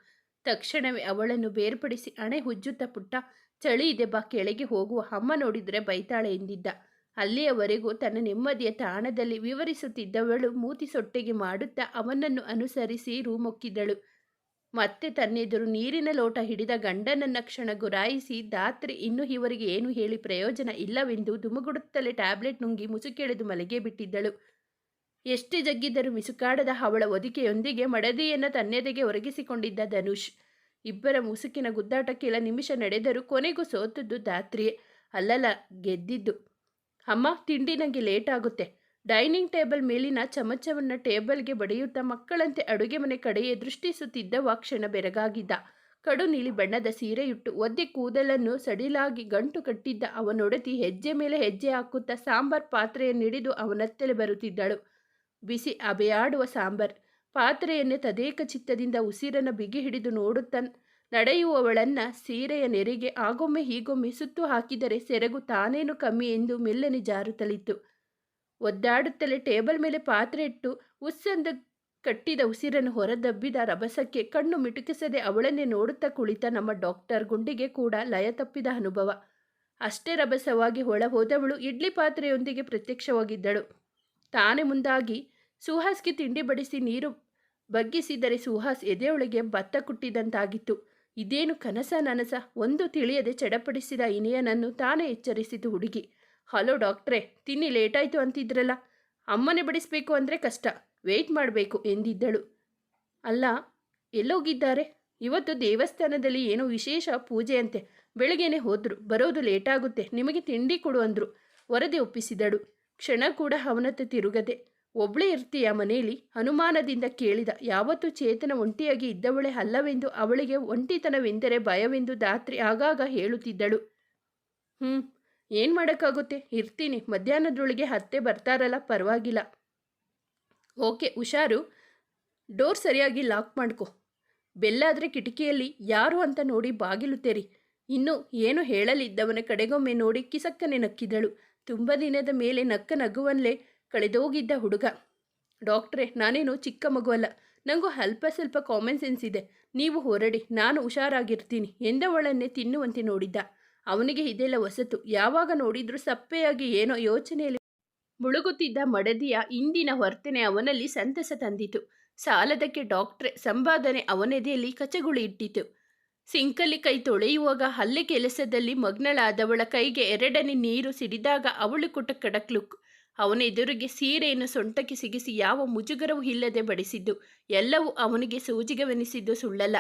ತಕ್ಷಣವೇ ಅವಳನ್ನು ಬೇರ್ಪಡಿಸಿ ಅಣೆ ಹುಜ್ಜುತ್ತ ಪುಟ್ಟ ಚಳಿ ಇದೆ ಬಾ ಕೆಳಗೆ ಹೋಗುವ ಅಮ್ಮ ನೋಡಿದರೆ ಬೈತಾಳೆ ಎಂದಿದ್ದ. ಅಲ್ಲಿಯವರೆಗೂ ತನ್ನ ನೆಮ್ಮದಿಯ ತಾಣದಲ್ಲಿ ವಿವರಿಸುತ್ತಿದ್ದವಳು ಮೂತಿ ಸೊಟ್ಟೆಗೆ ಮಾಡುತ್ತಾ ಅವನನ್ನು ಅನುಸರಿಸಿ ರೂಮೊಕ್ಕಿದಳು. ಮತ್ತೆ ತನ್ನೆದುರು ನೀರಿನ ಲೋಟ ಹಿಡಿದ ಗಂಡನನ್ನ ಕ್ಷಣ ಗುರಾಯಿಸಿ ದಾತ್ರಿ, ಇನ್ನು ಇವರಿಗೆ ಏನು ಹೇಳಿ ಪ್ರಯೋಜನ ಇಲ್ಲವೆಂದು ದುಮುಗುಡುತ್ತಲೇ ಟ್ಯಾಬ್ಲೆಟ್ ನುಂಗಿ ಮುಸುಕೆಳೆದು ಮಲಗೆ ಬಿಟ್ಟಿದ್ದಳು. ಎಷ್ಟು ಜಗ್ಗಿದ್ದರೂ ಮಿಸುಕಾಡದ ಅವಳ ಒದಿಕೆಯೊಂದಿಗೆ ಮಡದಿಯನ್ನು ತನ್ನೆದೆಗೆ ಒರಗಿಸಿಕೊಂಡಿದ್ದ ಧನುಷ್. ಇಬ್ಬರ ಮುಸುಕಿನ ಗುದ್ದಾಟ ಕೆಲ ನಿಮಿಷ ನಡೆದರೂ ಕೊನೆಗೂ ಸೋತದ್ದು ದಾತ್ರಿಯೇ. ಅಲ್ಲಲ್ಲ, ಗೆದ್ದಿದ್ದು. ಅಮ್ಮ, ತಿಂಡಿ ನನಗೆ ಲೇಟ್ ಆಗುತ್ತೆ. ಡೈನಿಂಗ್ ಟೇಬಲ್ ಮೇಲಿನ ಚಮಚವನ್ನು ಟೇಬಲ್ಗೆ ಬಡಿಯುತ್ತಾ ಮಕ್ಕಳಂತೆ ಅಡುಗೆ ಮನೆ ಕಡೆಯೇ ದೃಷ್ಟಿಸುತ್ತಿದ್ದವ ಕ್ಷಣ ಬೆರಗಾಗಿದ್ದ. ಕಡು ನೀಲಿ ಬಣ್ಣದ ಸೀರೆಯುಟ್ಟು ಒದ್ದೆ ಕೂದಲನ್ನು ಸಡಿಲಾಗಿ ಗಂಟು ಕಟ್ಟಿದ್ದ ಅವನೊಡತಿ ಹೆಜ್ಜೆ ಮೇಲೆ ಹೆಜ್ಜೆ ಹಾಕುತ್ತಾ ಸಾಂಬಾರ್ ಪಾತ್ರೆಯನ್ನಿಡಿದು ಅವನತ್ತಲೆ ಬರುತ್ತಿದ್ದಳು. ಬಿಸಿ ಅಬೆಯಾಡುವ ಸಾಂಬಾರ್. ಪಾತ್ರೆಯನ್ನೇ ತದೇಕ ಚಿತ್ತದಿಂದ ಉಸಿರನ್ನು ಬಿಗಿ ಹಿಡಿದು ನೋಡುತ್ತಾ ನಡೆಯುವವಳನ್ನ ಸೀರೆಯ ನೆರಿಗೆ ಆಗೊಮ್ಮೆ ಹೀಗೊಮ್ಮೆ ಸುತ್ತು ಹಾಕಿದರೆ ಸೆರಗು ತಾನೇನು ಕಮ್ಮಿ ಎಂದು ಮೆಲ್ಲನೆ ಜಾರುತ್ತಲಿತ್ತು ಒದ್ದಾಡುತ್ತಲೇ ಟೇಬಲ್ ಮೇಲೆ ಪಾತ್ರೆ ಇಟ್ಟು ಉಸ್ಸಂದ ಕಟ್ಟಿದ ಉಸಿರನ್ನು ಹೊರದಬ್ಬಿದ ರಭಸಕ್ಕೆ ಕಣ್ಣು ಮಿಟುಕಿಸದೆ ಅವಳನ್ನೇ ನೋಡುತ್ತಾ ಕುಳಿತ ನಮ್ಮ ಡಾಕ್ಟರ್ ಗುಂಡಿಗೆ ಕೂಡ ಲಯ ತಪ್ಪಿದ ಅನುಭವ. ಅಷ್ಟೇ ರಭಸವಾಗಿ ಒಳ ಹೋದವಳು ಇಡ್ಲಿ ಪಾತ್ರೆಯೊಂದಿಗೆ ಪ್ರತ್ಯಕ್ಷವಾಗಿದ್ದಳು. ತಾನೇ ಮುಂದಾಗಿ ಸುಹಾಸ್ಗೆ ತಿಂಡಿ ಬಡಿಸಿ ನೀರು ಬಗ್ಗಿಸಿದರೆ ಸುಹಾಸ್ ಎದೆಯೊಳಗೆ ಭತ್ತ ಕುಟ್ಟಿದಂತಾಗಿತ್ತು. ಇದೇನು ಕನಸ ನನಸ? ಒಂದು ತಿಳಿಯದೆ ಚಡಪಡಿಸಿದ ಇನಿಯನನ್ನು ತಾನೇ ಎಚ್ಚರಿಸಿತು ಹುಡುಗಿ. ಹಲೋ ಡಾಕ್ಟ್ರೇ, ತಿನ್ನಿ, ಲೇಟಾಯಿತು ಅಂತಿದ್ರಲ್ಲ. ಅಮ್ಮನೆ ಬಡಿಸಬೇಕು ಅಂದರೆ ಕಷ್ಟ. ವೆಯ್ಟ್ ಮಾಡಬೇಕು ಎಂದಿದ್ದಳು. ಅಲ್ಲ, ಎಲ್ಲೋಗಿದ್ದಾರೆ? ಇವತ್ತು ದೇವಸ್ಥಾನದಲ್ಲಿ ಏನೋ ವಿಶೇಷ ಪೂಜೆಯಂತೆ ಬೆಳಗ್ಗೆನೆ ಹೋದ್ರು. ಬರೋದು ಲೇಟಾಗುತ್ತೆ. ನಿಮಗೆ ತಿಂಡಿ ಕೊಡು ಅಂದರು. ವರದಿ ಒಪ್ಪಿಸಿದಳು. ಕ್ಷಣ ಕೂಡ ಅವನತ್ತ ತಿರುಗದೆ. ಒಬ್ಳೇ ಇರ್ತೀಯ ಮನೆಯಲ್ಲಿ ಅನುಮಾನದಿಂದ ಕೇಳಿದ. ಯಾವತ್ತೂ ಚೇತನ ಒಂಟಿಯಾಗಿ ಇದ್ದವಳೆ ಅಲ್ಲವೆಂದು ಅವಳಿಗೆ ಒಂಟಿತನವೆಂದರೆ ಭಯವೆಂದು ದಾತ್ರಿ ಆಗಾಗ ಹೇಳುತ್ತಿದ್ದಳು. ಹ್ಞೂ ಏನು ಮಾಡೋಕ್ಕಾಗುತ್ತೆ? ಇರ್ತೀನಿ. ಮಧ್ಯಾಹ್ನದೊಳಗೆ ಹತ್ತೆ ಬರ್ತಾರಲ್ಲ, ಪರವಾಗಿಲ್ಲ. ಓಕೆ, ಹುಷಾರು. ಡೋರ್ ಸರಿಯಾಗಿ ಲಾಕ್ ಮಾಡ್ಕೊ. ಬೆಲ್ಲಾದರೆ ಕಿಟಕಿಯಲ್ಲಿ ಯಾರು ಅಂತ ನೋಡಿ ಬಾಗಿಲು ತೆರಿ. ಇನ್ನು ಏನು ಹೇಳಲಿದ್ದವನ ಕಡೆಗೊಮ್ಮೆ ನೋಡಿ ಕಿಸಕ್ಕನೆ ನಕ್ಕಿದಳು. ತುಂಬ ದಿನದ ಮೇಲೆ ನಕ್ಕ ನಗುವಲ್ಲೇ ಕಳೆದೋಗಿದ್ದ ಹುಡುಗ. ಡಾಕ್ಟ್ರೇ, ನಾನೇನು ಚಿಕ್ಕ ಮಗುವಲ್ಲ. ನನಗೂ ಅಲ್ಪ ಸ್ವಲ್ಪ ಕಾಮನ್ ಸೆನ್ಸ್ ಇದೆ. ನೀವು ಹೊರಡಿ, ನಾನು ಹುಷಾರಾಗಿರ್ತೀನಿ ಎಂದವಳನ್ನೇ ತಿನ್ನುವಂತೆ ನೋಡಿದ್ದ. ಅವನಿಗೆ ಇದೆಲ್ಲ ಹೊಸತು. ಯಾವಾಗ ನೋಡಿದ್ರೂ ಸಪ್ಪೆಯಾಗಿ ಏನೋ ಯೋಚನೆಯಲ್ಲಿ ಮುಳುಗುತ್ತಿದ್ದ ಮಡದಿಯ ಇಂದಿನ ವರ್ತನೆ ಅವನಲ್ಲಿ ಸಂತಸ ತಂದಿತು. ಸಾಲದಕ್ಕೆ ಡಾಕ್ಟ್ರೆ, ಸಂಪಾದನೆ ಅವನೆದೆಯಲ್ಲಿ ಕಚಗುಳಿ ಇಟ್ಟಿತು. ಸಿಂಕಲ್ಲಿ ಕೈ ತೊಳೆಯುವಾಗ ಹಲ್ಲೆ ಕೆಲಸದಲ್ಲಿ ಮಗ್ನಳಾದವಳ ಕೈಗೆ ಎರಡನೇ ನೀರು ಸಿಡಿದಾಗ ಅವಳು ಕೊಟ್ಟ ಕಡಕ್ಲುಕ್ ಅವನ ಎದುರಿಗೆ ಸೀರೆಯನ್ನು ಸೊಂಟಕ್ಕೆ ಸಿಗಿಸಿ ಯಾವ ಮುಜುಗರವೂ ಇಲ್ಲದೆ ಬಡಿಸಿದ್ದು, ಎಲ್ಲವೂ ಅವನಿಗೆ ಸೂಜಿಗವೆನಿಸಿದ್ದು ಸುಳ್ಳಲ್ಲ.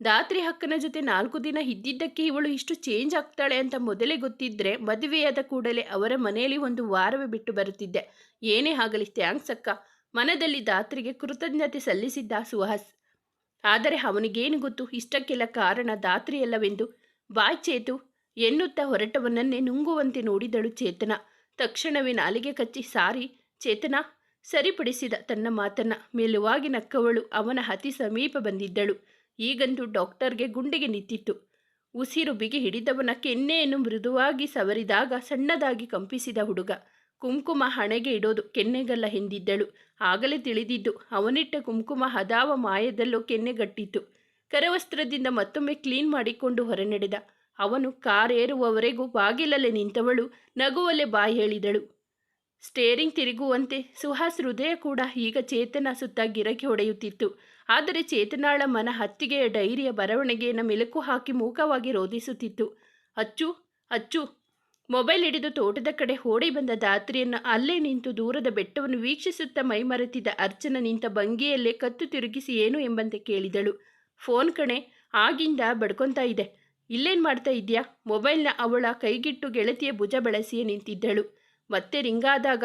ದಾತ್ರಿ ಹಕ್ಕನ ಜೊತೆ ನಾಲ್ಕು ದಿನ ಇದ್ದಿದ್ದಕ್ಕೆ ಇವಳು ಇಷ್ಟು ಚೇಂಜ್ ಆಗ್ತಾಳೆ ಅಂತ ಮೊದಲೇ ಗೊತ್ತಿದ್ರೆ ಮದುವೆಯಾದ ಕೂಡಲೇ ಅವರ ಮನೆಯಲ್ಲಿ ಒಂದು ವಾರವೇ ಬಿಟ್ಟು ಬರುತ್ತಿದ್ದೆ. ಏನೇ ಆಗಲಿ ಥ್ಯಾಂಕ್ಸ್ ಅಕ್ಕ. ಮನದಲ್ಲಿ ದಾತ್ರಿಗೆ ಕೃತಜ್ಞತೆ ಸಲ್ಲಿಸಿದ್ದ ಸುಹಾಸ್. ಆದರೆ ಅವನಿಗೇನು ಗೊತ್ತು? ಇಷ್ಟಕ್ಕೆಲ್ಲ ಕಾರಣ ದಾತ್ರಿಯಲ್ಲವೆಂದು ಬಾಯ್ ಚೇತು ಎನ್ನುತ್ತಾ ಹೊರಟವನನ್ನೇ ನುಂಗುವಂತೆ ನೋಡಿದಳು ಚೇತನ. ತಕ್ಷಣವೇ ನಾಲಿಗೆ ಕಚ್ಚಿ ಸಾರಿ ಚೇತನ ಸರಿಪಡಿಸಿದ ತನ್ನ ಮಾತನ್ನ ಮೇಲುವಾಗಿ ನಕ್ಕವಳು ಅವನ ಅತಿ ಸಮೀಪ ಬಂದಿದ್ದಳು. ಈಗಂತೂ ಡಾಕ್ಟರ್ಗೆ ಗುಂಡಿಗೆ ನಿಂತಿತ್ತು. ಉಸಿರು ಬಿಗಿ ಹಿಡಿದವನ ಕೆನ್ನೆಯನ್ನು ಮೃದುವಾಗಿ ಸವರಿದಾಗ ಸಣ್ಣದಾಗಿ ಕಂಪಿಸಿದ ಹುಡುಗ. ಕುಂಕುಮ ಹಣೆಗೆ ಇಡೋದು ಕೆನ್ನೆಗಲ್ಲ ಎಂದಿದ್ದಳು. ಆಗಲೇ ತಿಳಿದಿದ್ದು ಅವನಿಟ್ಟ ಕುಂಕುಮ ಹದಾವ ಮಾಯದಲ್ಲೂ ಕೆನ್ನೆಗಟ್ಟಿತ್ತು. ಕರವಸ್ತ್ರದಿಂದ ಮತ್ತೊಮ್ಮೆ ಕ್ಲೀನ್ ಮಾಡಿಕೊಂಡು ಹೊರನಡೆದ. ಅವನು ಕಾರೇರುವವರೆಗೂ ಬಾಗಿಲಲ್ಲೇ ನಿಂತವಳು ನಗುವಲ್ಲೇ ಬಾಯಿ ಹೇಳಿದಳು. ಸ್ಟೇರಿಂಗ್ ತಿರುಗುವಂತೆ ಸುಹಾಸ್ ಹೃದಯ ಕೂಡ ಈಗ ಚೇತನ ಸುತ್ತ ಗಿರಕಿ ಹೊಡೆಯುತ್ತಿತ್ತು. ಆದರೆ ಚೇತನಾಳ ಮನ ಹತ್ತಿಗೆಯ ಡೈರಿಯ ಬರವಣಿಗೆಯನ್ನು ಮೆಲುಕು ಹಾಕಿ ಮೂಕವಾಗಿ ರೋಧಿಸುತ್ತಿತ್ತು ಅಚ್ಚು ಅಚ್ಚು, ಮೊಬೈಲ್ ಹಿಡಿದು ತೋಟದ ಕಡೆ ಓಡಿ ಬಂದ ದಾತ್ರಿಯನ್ನು ಅಲ್ಲೇ ನಿಂತು ದೂರದ ಬೆಟ್ಟವನ್ನು ವೀಕ್ಷಿಸುತ್ತಾ ಮೈಮರೆತಿದ್ದ ಅರ್ಚನ ನಿಂತ ಭಂಗಿಯಲ್ಲೇ ಕತ್ತು ತಿರುಗಿಸಿ ಏನು ಎಂಬಂತೆ ಕೇಳಿದಳು. ಫೋನ್ ಕಣೆ, ಆಗಿಂದ ಬಡ್ಕೊತಾ ಇದೆ. ಇಲ್ಲೇನು ಮಾಡ್ತಾ ಇದೆಯಾ? ಮೊಬೈಲ್ನ ಅವಳ ಕೈಗಿಟ್ಟು ಗೆಳತಿಯ ಭುಜ ಬೆಳೆಸಿಯೇ ನಿಂತಿದ್ದಳು. ಮತ್ತೆ ರಿಂಗಾದಾಗ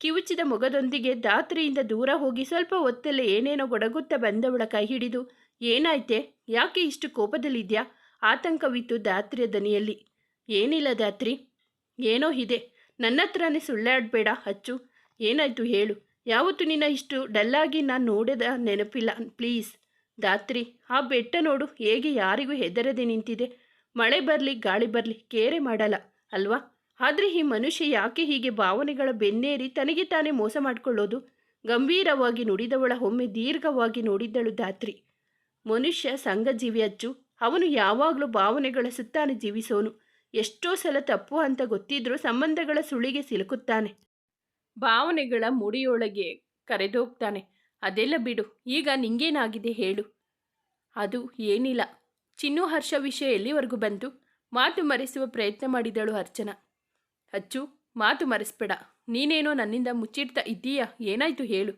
ಕಿವುಚಿದ ಮೊಗದೊಂದಿಗೆ ದಾತ್ರಿಯಿಂದ ದೂರ ಹೋಗಿ ಸ್ವಲ್ಪ ಹೊತ್ತಲ್ಲೇ ಏನೇನೋ ಗೊಡಗುತ್ತಾ ಬಂದವಳ ಕೈ ಹಿಡಿದು, ಏನಾಯ್ತೆ? ಯಾಕೆ ಇಷ್ಟು ಕೋಪದಲ್ಲಿದ್ಯಾ? ಆತಂಕವಿತ್ತು ದಾತ್ರಿಯ ದನಿಯಲ್ಲಿ. ಏನಿಲ್ಲ ದಾತ್ರಿ ಏನೋ ಇದೆ. ನನ್ನ ಹತ್ರನೇ ಸುಳ್ಳಾಡಬೇಡ ಹಚ್ಚು ಏನಾಯ್ತು ಹೇಳು. ಯಾವತ್ತು ನಿನ್ನ ಇಷ್ಟು ಡಲ್ಲಾಗಿ ನಾನು ನೋಡಿದ ನೆನಪಿಲ್ಲ. ಪ್ಲೀಸ್. ದಾತ್ರಿ, ಆ ಬೆಟ್ಟ ನೋಡು, ಹೇಗೆ ಯಾರಿಗೂ ಹೆದರದೆ ನಿಂತಿದೆ. ಮಳೆ ಬರಲಿ, ಗಾಳಿ ಬರಲಿ, ಕೇರೆ ಮಾಡಲ್ಲ, ಅಲ್ವಾ? ಆದರೆ ಈ ಮನುಷ್ಯ ಯಾಕೆ ಹೀಗೆ ಭಾವನೆಗಳ ಬೆನ್ನೇರಿ ತನಗೆ ತಾನೇ ಮೋಸ ಮಾಡಿಕೊಳ್ಳೋದು? ಗಂಭೀರವಾಗಿ ನುಡಿದವಳ ಒಮ್ಮೆ ದೀರ್ಘವಾಗಿ ನೋಡಿದ್ದಳು ದಾತ್ರಿ. ಮನುಷ್ಯ ಸಂಘಜೀವಿ ಅಚ್ಚು, ಅವನು ಯಾವಾಗಲೂ ಭಾವನೆಗಳ ಸುತ್ತಾನೆ ಜೀವಿಸೋನು. ಎಷ್ಟೋ ಸಲ ತಪ್ಪು ಅಂತ ಗೊತ್ತಿದ್ರೂ ಸಂಬಂಧಗಳ ಸುಳಿಗೆ ಸಿಲುಕುತ್ತಾನೆ. ಭಾವನೆಗಳ ಮುಡಿಯೊಳಗೆ ಕರೆದೋಗ್ತಾನೆ. ಅದೆಲ್ಲ ಬಿಡು, ಈಗ ನಿಂಗೇನಾಗಿದೆ ಹೇಳು. ಅದು ಏನಿಲ್ಲ. ಚಿನ್ನು ಹರ್ಷ ವಿಷಯ ಎಲ್ಲಿವರೆಗೂ ಬಂತು? ಮಾತು ಮರೆಸುವ ಪ್ರಯತ್ನ ಮಾಡಿದಳು ಅರ್ಚನಾ. ಅಚ್ಚು, ಮಾತು ಮರೆಸ್ಬೇಡ. ನೀನೇನೋ ನನ್ನಿಂದ ಮುಚ್ಚಿಡ್ತಾ ಇದ್ದೀಯಾ? ಏನಾಯ್ತು ಹೇಳು?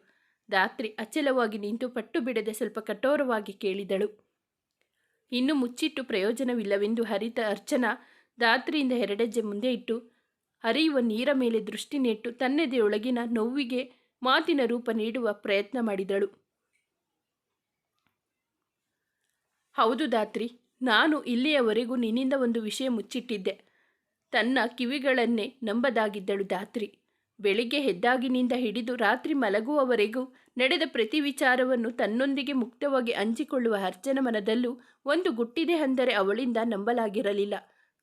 ದಾತ್ರಿ ಅಚಲವಾಗಿ ನಿಂತು ಪಟ್ಟು ಬಿಡದೆ ಸ್ವಲ್ಪ ಕಠೋರವಾಗಿ ಕೇಳಿದಳು. ಇನ್ನು ಮುಚ್ಚಿಟ್ಟು ಪ್ರಯೋಜನವಿಲ್ಲವೆಂದು ಹರಿತ ಅರ್ಚನಾ ದಾತ್ರಿಯಿಂದ ಎರಡೆಜ್ಜೆ ಮುಂದೆ ಇಟ್ಟು ಹರಿಯುವ ನೀರ ಮೇಲೆ ದೃಷ್ಟಿ ನೆಟ್ಟು ತನ್ನೆದೆಯೊಳಗಿನ ನೋವಿಗೆ ಮಾತಿನ ರೂಪ ನೀಡುವ ಪ್ರಯತ್ನ ಮಾಡಿದಳು. ಹೌದು ದಾತ್ರಿ, ನಾನು ಇಲ್ಲಿಯವರೆಗೂ ನಿನ್ನಿಂದ ಒಂದು ವಿಷಯ ಮುಚ್ಚಿಟ್ಟಿದ್ದೆ. ತನ್ನ ಕಿವಿಗಳನ್ನೇ ನಂಬದಾಗಿದ್ದಳು ದಾತ್ರಿ. ಬೆಳಿಗ್ಗೆ ಹೆದ್ದಾಗಿನಿಂದ ಹಿಡಿದು ರಾತ್ರಿ ಮಲಗುವವರೆಗೂ ನಡೆದ ಪ್ರತಿ ವಿಚಾರವನ್ನು ತನ್ನೊಂದಿಗೆ ಮುಕ್ತವಾಗಿ ಹಂಚಿಕೊಳ್ಳುವ ಅರ್ಚನ ಮನದಲ್ಲೂ ಒಂದು ಗುಟ್ಟಿದೆ ಅಂದರೆ ಅವಳಿಂದ ನಂಬಲಾಗಿರಲಿಲ್ಲ.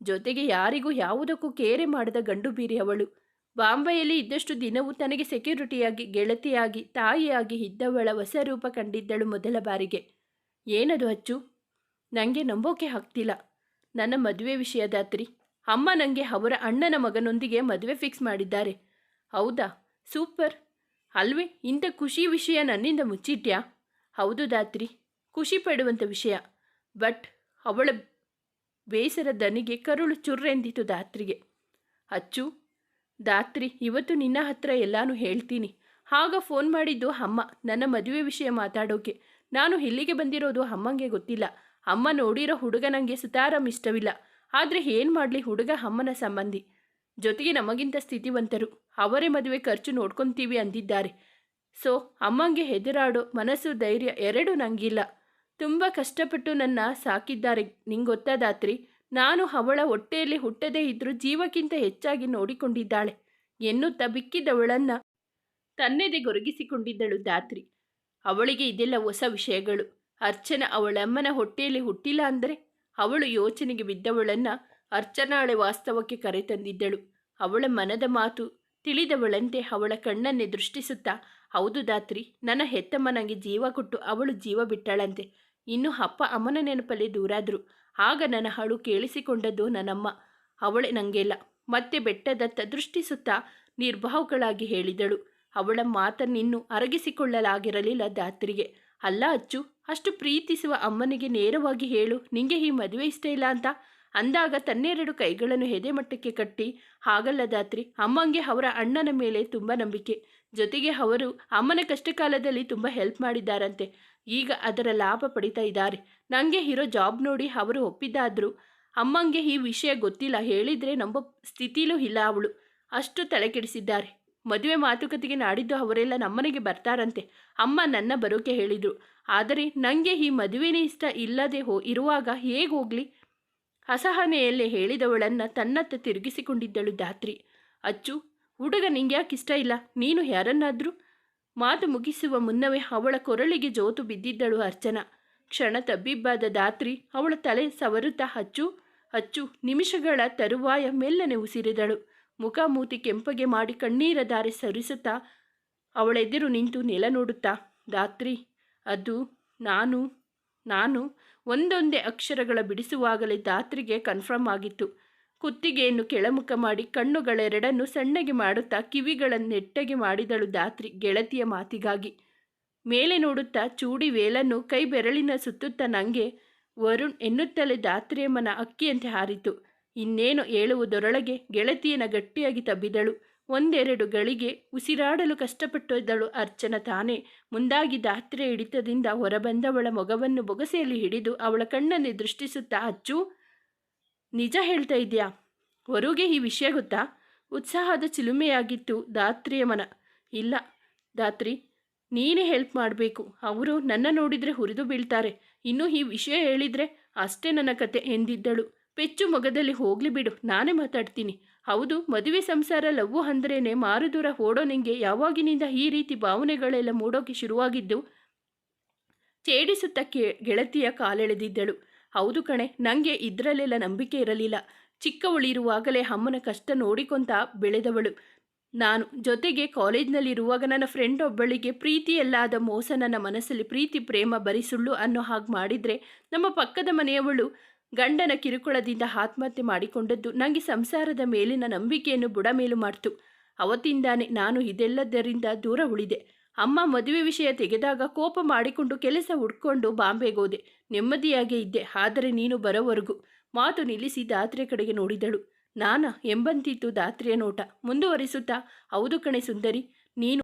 ಜೊತೆಗೆ ಯಾರಿಗೂ ಯಾವುದಕ್ಕೂ ಕೇರೆ ಮಾಡದ ಗಂಡು ಬೀರಿ ಅವಳು. ಬಾಂಬೆಯಲ್ಲಿ ಇದ್ದಷ್ಟು ದಿನವೂ ತನಗೆ ಸೆಕ್ಯೂರಿಟಿಯಾಗಿ, ಗೆಳತಿಯಾಗಿ, ತಾಯಿಯಾಗಿ ಇದ್ದವಳ ಹೊಸ ರೂಪ ಕಂಡಿದ್ದಳು ಮೊದಲ ಬಾರಿಗೆ. ಏನದು ಅಚ್ಚು? ನನಗೆ ನಂಬೋಕೆ ಆಗ್ತಿಲ್ಲ. ನನ್ನ ಮದುವೆ ವಿಷಯ ದಾತ್ರಿ ಅಮ್ಮ ನನಗೆ ಅವರ ಅಣ್ಣನ ಮಗನೊಂದಿಗೆ ಮದುವೆ ಫಿಕ್ಸ್ ಮಾಡಿದ್ದಾರೆ. ಹೌದಾ? ಸೂಪರ್. ಅಲ್ವೇ, ಇಂಥ ಖುಷಿ ವಿಷಯ ನನ್ನಿಂದ ಮುಚ್ಚಿಟ್ಯಾ? ಹೌದು ದಾತ್ರಿ, ಖುಷಿ ಪಡುವಂಥ ವಿಷಯ. ಬಟ್, ಅವಳ ಬೇಸರ ದನಿಗೆ ಕರುಳು ಚುರ್ರೆಂದಿತು ದಾತ್ರಿಗೆ. ಅಚ್ಚು ದಾತ್ರಿ, ಇವತ್ತು ನಿನ್ನ ಹತ್ರ ಎಲ್ಲಾನು ಹೇಳ್ತೀನಿ. ಆಗ ಫೋನ್ ಮಾಡಿದ್ದು ಅಮ್ಮ, ನನ್ನ ಮದುವೆ ವಿಷಯ ಮಾತಾಡೋಕೆ. ನಾನು ಇಲ್ಲಿಗೆ ಬಂದಿರೋದು ಅಮ್ಮಂಗೆ ಗೊತ್ತಿಲ್ಲ. ಅಮ್ಮ ನೋಡಿರೋ ಹುಡುಗ ನನಗೆ ಸುತಾರಾಮ್ ಇಷ್ಟವಿಲ್ಲ. ಆದರೆ ಏನು ಮಾಡಲಿ ಹುಡುಗ ಅಮ್ಮನ ಸಂಬಂಧಿ. ಜೊತೆಗೆ ನಮಗಿಂತ ಸ್ಥಿತಿವಂತರು. ಅವರೇ ಮದುವೆ ಖರ್ಚು ನೋಡ್ಕೊತೀವಿ ಅಂದಿದ್ದಾರೆ. ಸೊ, ಅಮ್ಮಂಗೆ ಹೆದರಾಡೋ ಮನಸ್ಸು ಧೈರ್ಯ ಎರಡೂ ನಂಗಿಲ್ಲ. ತುಂಬ ಕಷ್ಟಪಟ್ಟು ನನ್ನ ಸಾಕಿದ್ದಾರೆ. ನಿಂಗೆ ಗೊತ್ತಾದಾತ್ರಿ ನಾನು ಅವಳ ಹೊಟ್ಟೆಯಲ್ಲಿ ಹುಟ್ಟದೇ ಇದ್ರೂ ಜೀವಕ್ಕಿಂತ ಹೆಚ್ಚಾಗಿ ನೋಡಿಕೊಂಡಿದ್ದಾಳೆ. ಎನ್ನುತ್ತಾ ತನ್ನೆದೆ ಗೊರಗಿಸಿಕೊಂಡಿದ್ದಳು ದಾತ್ರಿ ಅವಳಿಗೆ ಇದೆಲ್ಲ ಹೊಸ ವಿಷಯಗಳು. ಅರ್ಚನ ಅವಳಮ್ಮನ ಹೊಟ್ಟೆಯಲ್ಲಿ ಹುಟ್ಟಿಲ್ಲ ಅಂದರೆ ಅವಳು ಯೋಚನೆಗೆ ಬಿದ್ದವಳನ್ನು ಅರ್ಚನಾಳೆ ವಾಸ್ತವಕ್ಕೆ ಕರೆತಂದಿದ್ದಳು. ಅವಳ ಮನದ ಮಾತು ತಿಳಿದವಳಂತೆ ಅವಳ ಕಣ್ಣನ್ನೇ ದೃಷ್ಟಿಸುತ್ತಾ, ಹೌದು ದಾತ್ರಿ ನನ್ನ ಹೆತ್ತಮ್ಮನಂಗೆ ಜೀವ ಕೊಟ್ಟು ಅವಳು ಜೀವ ಬಿಟ್ಟಳಂತೆ. ಇನ್ನು ಅಪ್ಪ ಅಮ್ಮನ ನೆನಪಲ್ಲಿ ದೂರಾದ್ರು. ಆಗ ನನ್ನ ಹಾಳು ಕೇಳಿಸಿಕೊಂಡದ್ದು ನನ್ನಮ್ಮ. ಅವಳೆ ನಂಗೆಲ್ಲ ಮತ್ತೆ ಬೆಟ್ಟದತ್ತ ದೃಷ್ಟಿಸುತ್ತಾ ನಿರ್ಭಾವುಗಳಾಗಿ ಹೇಳಿದಳು. ಅವಳ ಮಾತನ್ನಿನ್ನೂ ಅರಗಿಸಿಕೊಳ್ಳಲಾಗಿರಲಿಲ್ಲ ದಾತ್ರಿಗೆ. ಅಲ್ಲ ಅಚ್ಚು, ಅಷ್ಟು ಪ್ರೀತಿಸುವ ಅಮ್ಮನಿಗೆ ನೇರವಾಗಿ ಹೇಳು, ನಿಂಗೆ ಈ ಮದುವೆ ಇಷ್ಟ ಇಲ್ಲ ಅಂತ? ಅಂದಾಗ ತನ್ನೆರಡು ಕೈಗಳನ್ನು ಹೆದೆ ಮಟ್ಟಕ್ಕೆ ಕಟ್ಟಿ, ಹಾಗಲ್ಲ ದಾತ್ರಿ, ಅಮ್ಮಂಗೆ ಅವರ ಅಣ್ಣನ ಮೇಲೆ ತುಂಬ ನಂಬಿಕೆ. ಜೊತೆಗೆ ಅವರು ಅಮ್ಮನ ಕಷ್ಟಕಾಲದಲ್ಲಿ ತುಂಬ ಹೆಲ್ಪ್ ಮಾಡಿದ್ದಾರಂತೆ. ಈಗ ಅದರ ಲಾಭ ಪಡಿತಾ ಇದ್ದಾರೆ. ನನಗೆ ಇರೋ ಜಾಬ್ ನೋಡಿ ಅವರು ಒಪ್ಪಿದ್ದಾದರೂ. ಅಮ್ಮಂಗೆ ಈ ವಿಷಯ ಗೊತ್ತಿಲ್ಲ. ಹೇಳಿದರೆ ನಂಬೋ ಸ್ಥಿತಿಲೂ ಇಲ್ಲ ಅವಳು. ಅಷ್ಟು ತಲೆಕೆಡಿಸಿದ್ದಾರೆ. ಮದುವೆ ಮಾತುಕತೆಗೆ ನಾಡಿದ್ದು ಅವರೆಲ್ಲ ನಮ್ಮನೆಗೆ ಬರ್ತಾರಂತೆ. ಅಮ್ಮ ನನ್ನ ಬರೋಕೆ ಹೇಳಿದರು. ಆದರೆ ನನಗೆ ಈ ಮದುವೆನೇ ಇಷ್ಟ ಇಲ್ಲದೆ ಹೋ, ಇರುವಾಗ ಹೇಗೆ ಹೋಗಲಿ? ಅಸಹನೆಯಲ್ಲೇ ಹೇಳಿದವಳನ್ನು ತನ್ನತ್ತ ತಿರುಗಿಸಿಕೊಂಡಿದ್ದಳು ಧಾತ್ರಿ. ಅಚ್ಚು ಹುಡುಗ ನಿಂಗೆ ಯಾಕೆ ಇಷ್ಟ ಇಲ್ಲ. ನೀನು ಯಾರನ್ನಾದರೂ? ಮಾತು ಮುಗಿಸುವ ಮುನ್ನವೇ ಅವಳ ಕೊರಳಿಗೆ ಜೋತು ಬಿದ್ದಿದ್ದಳು ಅರ್ಚನಾ. ಕ್ಷಣ ತಬ್ಬಿಬ್ಬಾದ ದಾತ್ರಿ ಅವಳ ತಲೆ ಸವರುತ್ತಾ ಹಚ್ಚು ಹಚ್ಚು ನಿಮಿಷಗಳ ತರುವಾಯ ಮೆಲ್ಲನೆ ಉಸಿರಿದಳು. ಮುಖ ಮೂತಿ ಕೆಂಪಗೆ ಮಾಡಿ ಕಣ್ಣೀರ ದಾರಿ ಸರಿಸುತ್ತಾ ಅವಳೆದುರು ನಿಂತು ನೆಲ ನೋಡುತ್ತಾ ದಾತ್ರಿ ಅದು ನಾನು ನಾನು ಒಂದೊಂದೇ ಅಕ್ಷರಗಳ ಬಿಡಿಸುವಾಗಲೇ ದಾತ್ರಿಗೆ ಕನ್ಫರ್ಮ್ ಆಗಿತ್ತು. ಕುತ್ತಿಗೆಯನ್ನು ಕೆಳಮುಖ ಮಾಡಿ ಕಣ್ಣುಗಳೆರಡನ್ನು ಸಣ್ಣಗೆ ಮಾಡುತ್ತಾ ಕಿವಿಗಳನ್ನು ನೆಟ್ಟಗೆ ಮಾಡಿದಳು ದಾತ್ರಿ ಗೆಳತಿಯ ಮಾತಿಗಾಗಿ. ಮೇಲೆ ನೋಡುತ್ತಾ ಚೂಡಿ ವೇಲನ್ನು ಕೈ ಬೆರಳಿನ ಸುತ್ತುತ್ತ ನಂಗೆ, ವರುಣ್ ಎನ್ನುತ್ತಲೇ ದಾತ್ರಿಯಮ್ಮನ ಅಕ್ಕಿಯಂತೆ ಹಾರಿತು. ಇನ್ನೇನು ಹೇಳುವುದರೊಳಗೆ ಗೆಳತಿಯನ ಗಟ್ಟಿಯಾಗಿ ತಬ್ಬಿದಳು. ಒಂದೆರಡು ಗಳಿಗೆ ಉಸಿರಾಡಲು ಕಷ್ಟಪಟ್ಟಿದ್ದಳು ಅರ್ಚನ ತಾನೇ. ಮುಂದಾಗಿ ದಾತ್ರೆ ಹಿಡಿತದಿಂದ ಹೊರಬಂದವಳ ಮೊಗವನ್ನು ಬೊಗಸೆಯಲ್ಲಿ ಹಿಡಿದು ಅವಳ ಕಣ್ಣನ್ನು ದೃಷ್ಟಿಸುತ್ತಾ, ಅಚ್ಚು ನಿಜ ಹೇಳ್ತಾ ಇದೆಯಾ ವರುಗೆ ಈ ವಿಷಯ ಗೊತ್ತಾ? ಉತ್ಸಾಹದ ಚಿಲುಮೆಯಾಗಿತ್ತು ದಾತ್ರಿಯ ಮನ. ಇಲ್ಲ, ದಾತ್ರಿ, ನೀನೇ ಹೆಲ್ಪ್ ಮಾಡಬೇಕು. ಅವರು ನನ್ನ ನೋಡಿದರೆ ಹುರಿದು ಬೀಳ್ತಾರೆ. ಇನ್ನು ಈ ವಿಷಯ ಹೇಳಿದರೆ ಅಷ್ಟೇ ನನ್ನ ಕತೆ ಎಂದಿದ್ದಳು. ಪೆಚ್ಚು ಮೊಗದಲ್ಲಿ ಹೋಗ್ಲಿ ಬಿಡು, ನಾನೇ ಮಾತಾಡ್ತೀನಿ. ಹೌದು, ಮದುವೆ ಸಂಸಾರ ಲವ್ವು ಅಂದ್ರೇನೆ ಮಾರುದೂರ ಓಡೋ ನಿಂಗೆ ಯಾವಾಗಿನಿಂದ ಈ ರೀತಿ ಭಾವನೆಗಳೆಲ್ಲ ಮೂಡೋಕೆ ಶುರುವಾಗಿದ್ದು? ಚೇಡಿಸುತ್ತ ಕೆ, ಗೆಳತಿಯ ಕಾಲೆಳೆದಿದ್ದಳು. ಹೌದು ಕಣೆ ನನಗೆ ಇದರಲ್ಲೆಲ್ಲ ನಂಬಿಕೆ ಇರಲಿಲ್ಲ. ಚಿಕ್ಕವಳಿರುವಾಗಲೇ ಅಮ್ಮನ ಕಷ್ಟ ನೋಡಿಕೊಂತ ಬೆಳೆದವಳು. ನಾನು ಜೊತೆಗೆ ಕಾಲೇಜ್ನಲ್ಲಿರುವಾಗ ನನ್ನ ಫ್ರೆಂಡ್ ಒಬ್ಬಳಿಗೆ ಪ್ರೀತಿಯಲ್ಲಾದ ಮೋಸ ನನ್ನ ಮನಸ್ಸಲ್ಲಿ ಪ್ರೀತಿ, ಪ್ರೇಮ ಬರಿಸುಳ್ಳು ಅನ್ನೋ ಹಾಗೆ ಮಾಡಿದರೆ ನಮ್ಮ ಪಕ್ಕದ ಮನೆಯವಳು ಗಂಡನ ಕಿರುಕುಳದಿಂದ ಆತ್ಮಹತ್ಯೆ ಮಾಡಿಕೊಂಡದ್ದು ನನಗೆ ಸಂಸಾರದ ಮೇಲಿನ ನಂಬಿಕೆಯನ್ನು ಬುಡಮೇಲು ಮಾಡ್ತು. ಅವತ್ತಿಂದಾನೆ ನಾನು ಇದೆಲ್ಲದರಿಂದ ದೂರ ಉಳಿದೆ. ಅಮ್ಮ ಮದುವೆ ವಿಷಯ ತೆಗೆದಾಗ ಕೋಪ ಮಾಡಿಕೊಂಡು ಕೆಲಸ ಹುಡ್ಕೊಂಡು ಬಾಂಬೆಗೋದೆ. ನೆಮ್ಮದಿಯಾಗೇ ಇದ್ದೆ, ಆದರೆ ನೀನು ಬರೋವರೆಗೂ. ಮಾತು ನಿಲ್ಲಿಸಿ ದಾತ್ರೆ ಕಡೆಗೆ ನೋಡಿದಳು. ನಾನಾ, ಎಂಬಂತಿತ್ತು ದಾತ್ರೆಯ ನೋಟ. ಮುಂದುವರಿಸುತ್ತಾ? ಹೌದು ಕಣೆ ಸುಂದರಿ, ನೀನು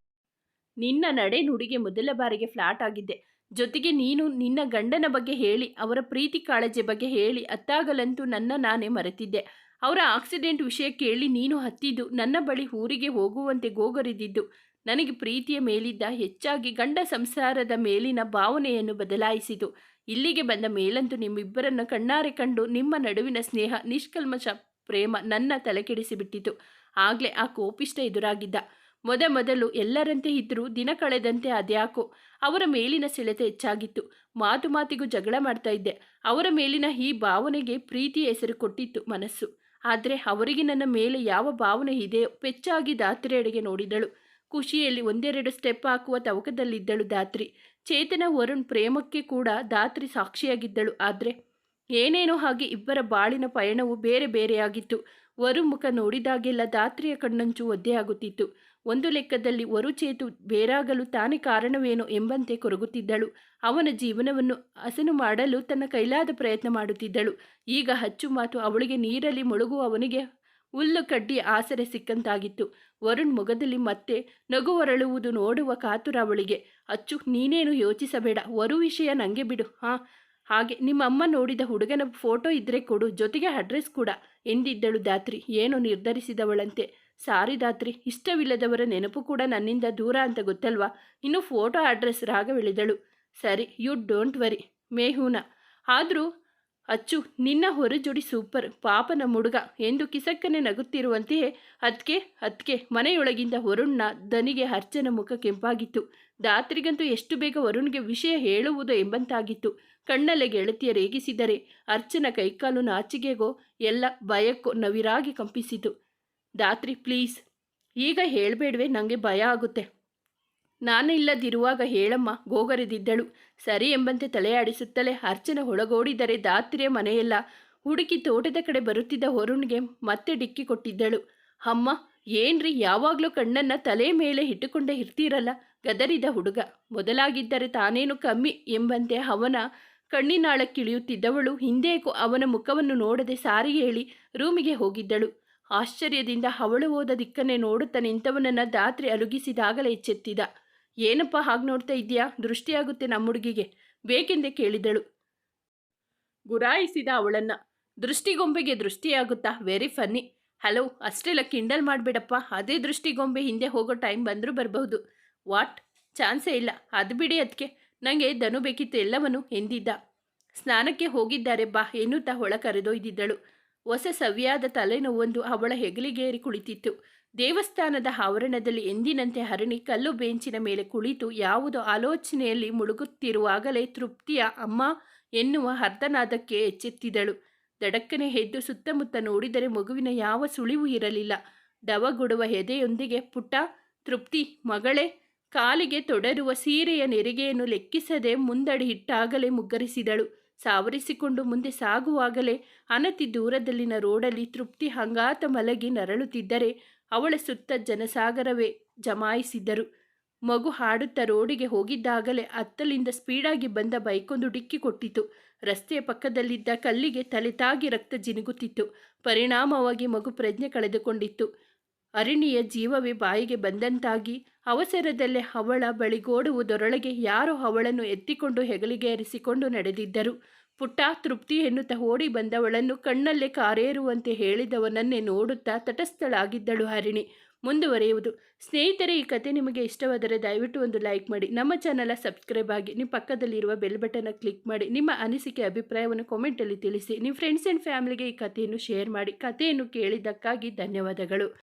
ನಿನ್ನ ನಡೆ ನುಡಿಗೆ ಮೊದಲ ಬಾರಿಗೆ ಫ್ಲಾಟ್ ಆಗಿದ್ದೆ. ಜೊತೆಗೆ ನೀನು ನಿನ್ನ ಗಂಡನ ಬಗ್ಗೆ ಹೇಳಿ, ಅವರ ಪ್ರೀತಿ ಕಾಳಜಿ ಬಗ್ಗೆ ಹೇಳಿ, ಅತ್ತಾಗಲಂತೂ ನನ್ನ ನಾನೇ ಮರೆತಿದ್ದೆ. ಅವರ ಆಕ್ಸಿಡೆಂಟ್ ವಿಷಯ ಕೇಳಿ ನೀನು ಹತ್ತಿದ್ದು, ನನ್ನ ಬಳಿ ಊರಿಗೆ ಹೋಗುವಂತೆ ಗೋಗರಿದಿದ್ದು. ನನಗೆ ಪ್ರೀತಿಯ ಮೇಲಿದ್ದ ಹೆಚ್ಚಾಗಿ ಗಂಡ ಸಂಸಾರದ ಮೇಲಿನ ಭಾವನೆಯನ್ನು ಬದಲಾಯಿಸಿತು. ಇಲ್ಲಿಗೆ ಬಂದ ಮೇಲಂತೂ ನಿಮ್ಮಿಬ್ಬರನ್ನು ಕಣ್ಣಾರೆ ಕಂಡು ನಿಮ್ಮ ನಡುವಿನ ಸ್ನೇಹ, ನಿಷ್ಕಲ್ಮಶ ಪ್ರೇಮ ನನ್ನ ತಲೆಕೆಡಿಸಿಬಿಟ್ಟಿತು. ಆಗಲೇ ಆ ಕೋಪಿಷ್ಟ ಎದುರಾಗಿದ್ದ. ಮೊದ ಮೊದಲು ಎಲ್ಲರಂತೆ ಇದ್ದರೂ ದಿನ ಕಳೆದಂತೆ ಅದ್ಯಾಕೋ, ಅವರ ಮೇಲಿನ ಸೆಳೆತ ಹೆಚ್ಚಾಗಿತ್ತು. ಮಾತು ಮಾತಿಗೂ ಜಗಳ ಮಾಡ್ತಾ ಇದ್ದೆ. ಅವರ ಮೇಲಿನ ಈ ಭಾವನೆಗೆ ಪ್ರೀತಿ ಹೆಸರು ಕೊಟ್ಟಿತ್ತು ಮನಸ್ಸು. ಆದರೆ ಅವರಿಗೆ ನನ್ನ ಮೇಲೆ ಯಾವ ಭಾವನೆ ಇದೆಯೋ ಪೆಚ್ಚಾಗಿ ದಾತ್ರೆಯಡೆಗೆ ನೋಡಿದಳು. ಖುಷಿಯಲ್ಲಿ ಒಂದೆರಡು ಸ್ಟೆಪ್ ಹಾಕುವ ತವಕದಲ್ಲಿದ್ದಳು ದಾತ್ರಿ ಚೇತನ ವರುಣ್ ಪ್ರೇಮಕ್ಕೆ ಕೂಡ ದಾತ್ರಿ ಸಾಕ್ಷಿಯಾಗಿದ್ದಳು. ಆದರೆ ಏನೇನೋ ಹಾಗೆ ಇಬ್ಬರ ಬಾಳಿನ ಪಯಣವು ಬೇರೆ ಬೇರೆಯಾಗಿತ್ತು. ವರು ಮುಖ ನೋಡಿದಾಗೆಲ್ಲ ದಾತ್ರಿಯ ಕಣ್ಣಂಚು ಒದ್ದೆಯಾಗುತ್ತಿತ್ತು. ಒಂದು ಲೆಕ್ಕದಲ್ಲಿ ವರುಚೇತು ಬೇರಾಗಲು ತಾನೇ ಕಾರಣವೇನೋ ಎಂಬಂತೆ ಕೊರಗುತ್ತಿದ್ದಳು. ಅವನ ಜೀವನವನ್ನು ಹಸನು ಮಾಡಲು ತನ್ನ ಕೈಲಾದ ಪ್ರಯತ್ನ ಮಾಡುತ್ತಿದ್ದಳು. ಈಗ ಹಚ್ಚು ಮಾತು ಅವಳಿಗೆ ನೀರಲ್ಲಿ ಮುಳುಗುವ ಅವನಿಗೆ ಹುಲ್ಲು ಕಡ್ಡಿ ಆಸರೆ ಸಿಕ್ಕಂತಾಗಿತ್ತು. ವರುಣ್ ಮೊಗದಲ್ಲಿ ಮತ್ತೆ ನಗು ಹೊರಳುವುದು ನೋಡುವ ಕಾತುರ ಅವಳಿಗೆ. ಅಚ್ಚು, ನೀನೇನು ಯೋಚಿಸಬೇಡ. ವರು ವಿಷಯ ನನಗೆ ಬಿಡು. ಹಾಂ, ಹಾಗೆ. ನಿಮ್ಮಮ್ಮ ನೋಡಿದ ಹುಡುಗನ ಫೋಟೋ ಇದ್ದರೆ ಕೊಡು. ಜೊತೆಗೆ ಅಡ್ರೆಸ್ ಕೂಡ ಎಂದಿದ್ದಳು ದಾತ್ರಿ ಏನು ನಿರ್ಧರಿಸಿದವಳಂತೆ. ಸಾರಿ ದಾತ್ರಿ ಇಷ್ಟವಿಲ್ಲದವರ ನೆನಪು ಕೂಡ ನನ್ನಿಂದ ದೂರ ಅಂತ ಗೊತ್ತಲ್ವಾ? ಇನ್ನು ಫೋಟೋ ಅಡ್ರೆಸ್ ರಾಗವಿಳಿದಳು. ಸರಿ, ಯು ಡೋಂಟ್ ವರಿ. ಮೇಹೂನ. ಆದರೂ ಅಚ್ಚು, ನಿನ್ನ ಹೊರಜೋಡಿ ಸೂಪರ್, ಪಾಪನ ಮುಡುಗ ಎಂದು ಕಿಸಕ್ಕನೆ ನಗುತ್ತಿರುವಂತೆಯೇ ಅದ್ಕೆ ಅದ್ಕೆ ಮನೆಯೊಳಗಿಂದ ವರುಣ್ನ ದನಿಗೆ ಅರ್ಚನ ಮುಖ ಕೆಂಪಾಗಿತ್ತು. ದಾತ್ರಿಗಂತೂ ಎಷ್ಟು ಬೇಗ ವರುಣ್ಗೆ ವಿಷಯ ಹೇಳುವುದು ಎಂಬಂತಾಗಿತ್ತು. ಕಣ್ಣಲ್ಲೇ ಗೆಳತಿಯ ರೇಗಿಸಿದರೆ ಅರ್ಚನ ಕೈಕಾಲು ನಾಚಿಗೆಗೋ, ಎಲ್ಲ ಭಯಕ್ಕೋ ನವಿರಾಗಿ ಕಂಪಿಸಿತು. ದಾತ್ರಿ ಪ್ಲೀಸ್, ಈಗ ಹೇಳಬೇಡವೆ ನನಗೆ ಭಯ ಆಗುತ್ತೆ. ನಾನಿಲ್ಲದಿರುವಾಗ ಹೇಳಮ್ಮ, ಗೋಗರೆದಿದ್ದಳು. ಸರಿ ಎಂಬಂತೆ ತಲೆಯಾಡಿಸುತ್ತಲೇ ಅರ್ಚನ ಒಳಗೋಡಿದರೆ ದಾತ್ರಿಯ ಮನೆಯಲ್ಲ. ಹುಡುಕಿ ತೋಟದ ಕಡೆ ಬರುತ್ತಿದ್ದ ವರುಣ್ಗೆ ಮತ್ತೆ ಡಿಕ್ಕಿ ಕೊಟ್ಟಿದ್ದಳು. ಅಮ್ಮ, ಏನ್ರಿ ಯಾವಾಗಲೂ ಕಣ್ಣನ್ನ ತಲೆ ಮೇಲೆ ಇಟ್ಟುಕೊಂಡೇ ಇರ್ತೀರಲ್ಲ, ಗದರಿದ ಹುಡುಗ. ಮೊದಲಾಗಿದ್ದರೆ ತಾನೇನು ಕಮ್ಮಿ ಎಂಬಂತೆ ಅವನ ಕಣ್ಣಿನಾಳಕ್ಕಿಳಿಯುತ್ತಿದ್ದವಳು. ಹಿಂದೇಕು ಅವನ ಮುಖವನ್ನು ನೋಡದೆ ಸಾರಿ ಹೇಳಿ ರೂಮಿಗೆ ಹೋಗಿದ್ದಳು. ಆಶ್ಚರ್ಯದಿಂದ ಅವಳು ಹೋದ ದಿಕ್ಕನ್ನೇ ನೋಡುತ್ತಾ ನಿಂತವನನ್ನ ದಾತ್ರಿ ಅಲುಗಿಸಿದಾಗಲೇ ಎಚ್ಚೆತ್ತಿದ. ಏನಪ್ಪ ಹಾಗೆ ನೋಡ್ತಾ ಇದೆಯಾ ದೃಷ್ಟಿಯಾಗುತ್ತೆ ನಮ್ಮ ಹುಡುಗಿಗೆ. ಬೇಕೆಂದೇ ಕೇಳಿದಳು. ಗುರಾಯಿಸಿದ ಅವಳನ್ನ. ದೃಷ್ಟಿಗೊಂಬೆಗೆ ದೃಷ್ಟಿಯಾಗುತ್ತಾ? ವೆರಿ ಫನ್ನಿ ಹಲೋ ಅಷ್ಟೆಲ್ಲ ಕಿಂಡಲ್ ಮಾಡಬೇಡಪ್ಪ. ಅದೇ ದೃಷ್ಟಿಗೊಂಬೆ ಹಿಂದೆ ಹೋಗೋ ಟೈಮ್ ಬಂದರೂ ಬರಬಹುದು. ವಾಟ್ ಚಾನ್ಸೇ ಇಲ್ಲ. ಅದು ಬಿಡಿ ಅದಕ್ಕೆ ನನಗೆ ದನು ಬೇಕಿತ್ತು ಎಲ್ಲವನು ಎಂದಿದ್ದ. ಸ್ನಾನಕ್ಕೆ ಹೋಗಿದ್ದಾರೆ, ಬಾ, ಎನ್ನುತ್ತಾ ಹೊಳ ಕರೆದೊಯ್ದಿದ್ದಳು. ಹೊಸ ಸವಿಯಾದ ತಲೆನೋವೊಂದು ಅವಳ ಹೆಗಲಿಗೇರಿ ಕುಳಿತಿತ್ತು. ದೇವಸ್ಥಾನದ ಆವರಣದಲ್ಲಿ ಎಂದಿನಂತೆ ಹರಣಿ ಕಲ್ಲು ಬೆಂಚಿನ ಮೇಲೆ ಕುಳಿತು ಯಾವುದೋ ಆಲೋಚನೆಯಲ್ಲಿ ಮುಳುಗುತ್ತಿರುವಾಗಲೇ ತೃಪ್ತಿಯ ಅಮ್ಮ ಎನ್ನುವ ಹರ್ಧನಾದಕ್ಕೆ ಎಚ್ಚೆತ್ತಿದಳು. ದಡಕ್ಕನೆ ಎದ್ದು ಸುತ್ತಮುತ್ತ ನೋಡಿದರೆ ಮಗುವಿನ ಯಾವ ಸುಳಿವು ಇರಲಿಲ್ಲ. ಡವಗುಡುವ ಎದೆಯೊಂದಿಗೆ ಪುಟ ತೃಪ್ತಿ, ಮಗಳೇ, ಕಾಲಿಗೆ ತೊಡರುವ ಸೀರೆಯ ನೆರಿಗೆಯನ್ನು ಲೆಕ್ಕಿಸದೆ ಮುಂದಡಿ ಇಟ್ಟಾಗಲೇ ಮುಗ್ಗರಿಸಿದಳು. ಸಾವರಿಸಿಕೊಂಡು ಮುಂದೆ ಸಾಗುವಾಗಲೇ ಅನತಿ ದೂರದಲ್ಲಿನ ರೋಡಲ್ಲಿ ತೃಪ್ತಿ ಹಂಗಾತ ಮಲಗಿ ನರಳುತ್ತಿದ್ದರೆ ಅವಳ ಸುತ್ತ ಜನಸಾಗರವೇ ಜಮಾಯಿಸಿದ್ದರು ಮಗು ಹಾಡುತ್ತಾ ರೋಡಿಗೆ ಹೋಗಿದ್ದಾಗಲೇ ಅತ್ತಲಿಂದ ಸ್ಪೀಡಾಗಿ ಬಂದ ಬೈಕೊಂದು ಡಿಕ್ಕಿ ಕೊಟ್ಟಿತು. ರಸ್ತೆಯ ಪಕ್ಕದಲ್ಲಿದ್ದ ಕಲ್ಲಿಗೆ ತಲೆ ತಾಗಿ ರಕ್ತ ಜಿನುಗುತ್ತಿತ್ತು. ಪರಿಣಾಮವಾಗಿ ಮಗು ಪ್ರಜ್ಞೆ ಕಳೆದುಕೊಂಡಿತ್ತು. ಅರಣಿಯ ಜೀವವೇ ಬಾಯಿಗೆ ಬಂದಂತಾಗಿ ಅವಸರದಲ್ಲೇ ಅವಳ ಬಳಿಗೋಡುವುದರೊಳಗೆ ಯಾರೋ ಅವಳನ್ನು ಎತ್ತಿಕೊಂಡು ಹೆಗಲಿಗೆ ಅರಿಸಿಕೊಂಡು ನಡೆದಿದ್ದರು. ಪುಟ್ಟ ತೃಪ್ತಿ ಎನ್ನುತ್ತಾ ಓಡಿ ಬಂದವಳನ್ನು ಕಣ್ಣಲ್ಲೇ ಕಾರೇರುವಂತೆ ಹೇಳಿದವನನ್ನೇ ನೋಡುತ್ತಾ ತಟಸ್ಥಳಾಗಿದ್ದಳು ಹರಿಣಿ. ಮುಂದುವರೆಯುವುದು. ಸ್ನೇಹಿತರೆ, ಈ ಕತೆ ನಿಮಗೆ ಇಷ್ಟವಾದರೆ ದಯವಿಟ್ಟು ಒಂದು ಲೈಕ್ ಮಾಡಿ. ನಮ್ಮ ಚಾನಲ ಸಬ್ಸ್ಕ್ರೈಬ್ ಆಗಿ ನಿಮ್ಮ ಪಕ್ಕದಲ್ಲಿರುವ ಬೆಲ್ ಬಟನ್ನ ಕ್ಲಿಕ್ ಮಾಡಿ. ನಿಮ್ಮ ಅನಿಸಿಕೆ, ಅಭಿಪ್ರಾಯವನ್ನು ಕಾಮೆಂಟಲ್ಲಿ ತಿಳಿಸಿ. ನಿಮ್ಮ ಫ್ರೆಂಡ್ಸ್ ಆ್ಯಂಡ್ ಫ್ಯಾಮಿಲಿಗೆ ಈ ಕಥೆಯನ್ನು ಶೇರ್ ಮಾಡಿ. ಕಥೆಯನ್ನು ಕೇಳಿದ್ದಕ್ಕಾಗಿ ಧನ್ಯವಾದಗಳು.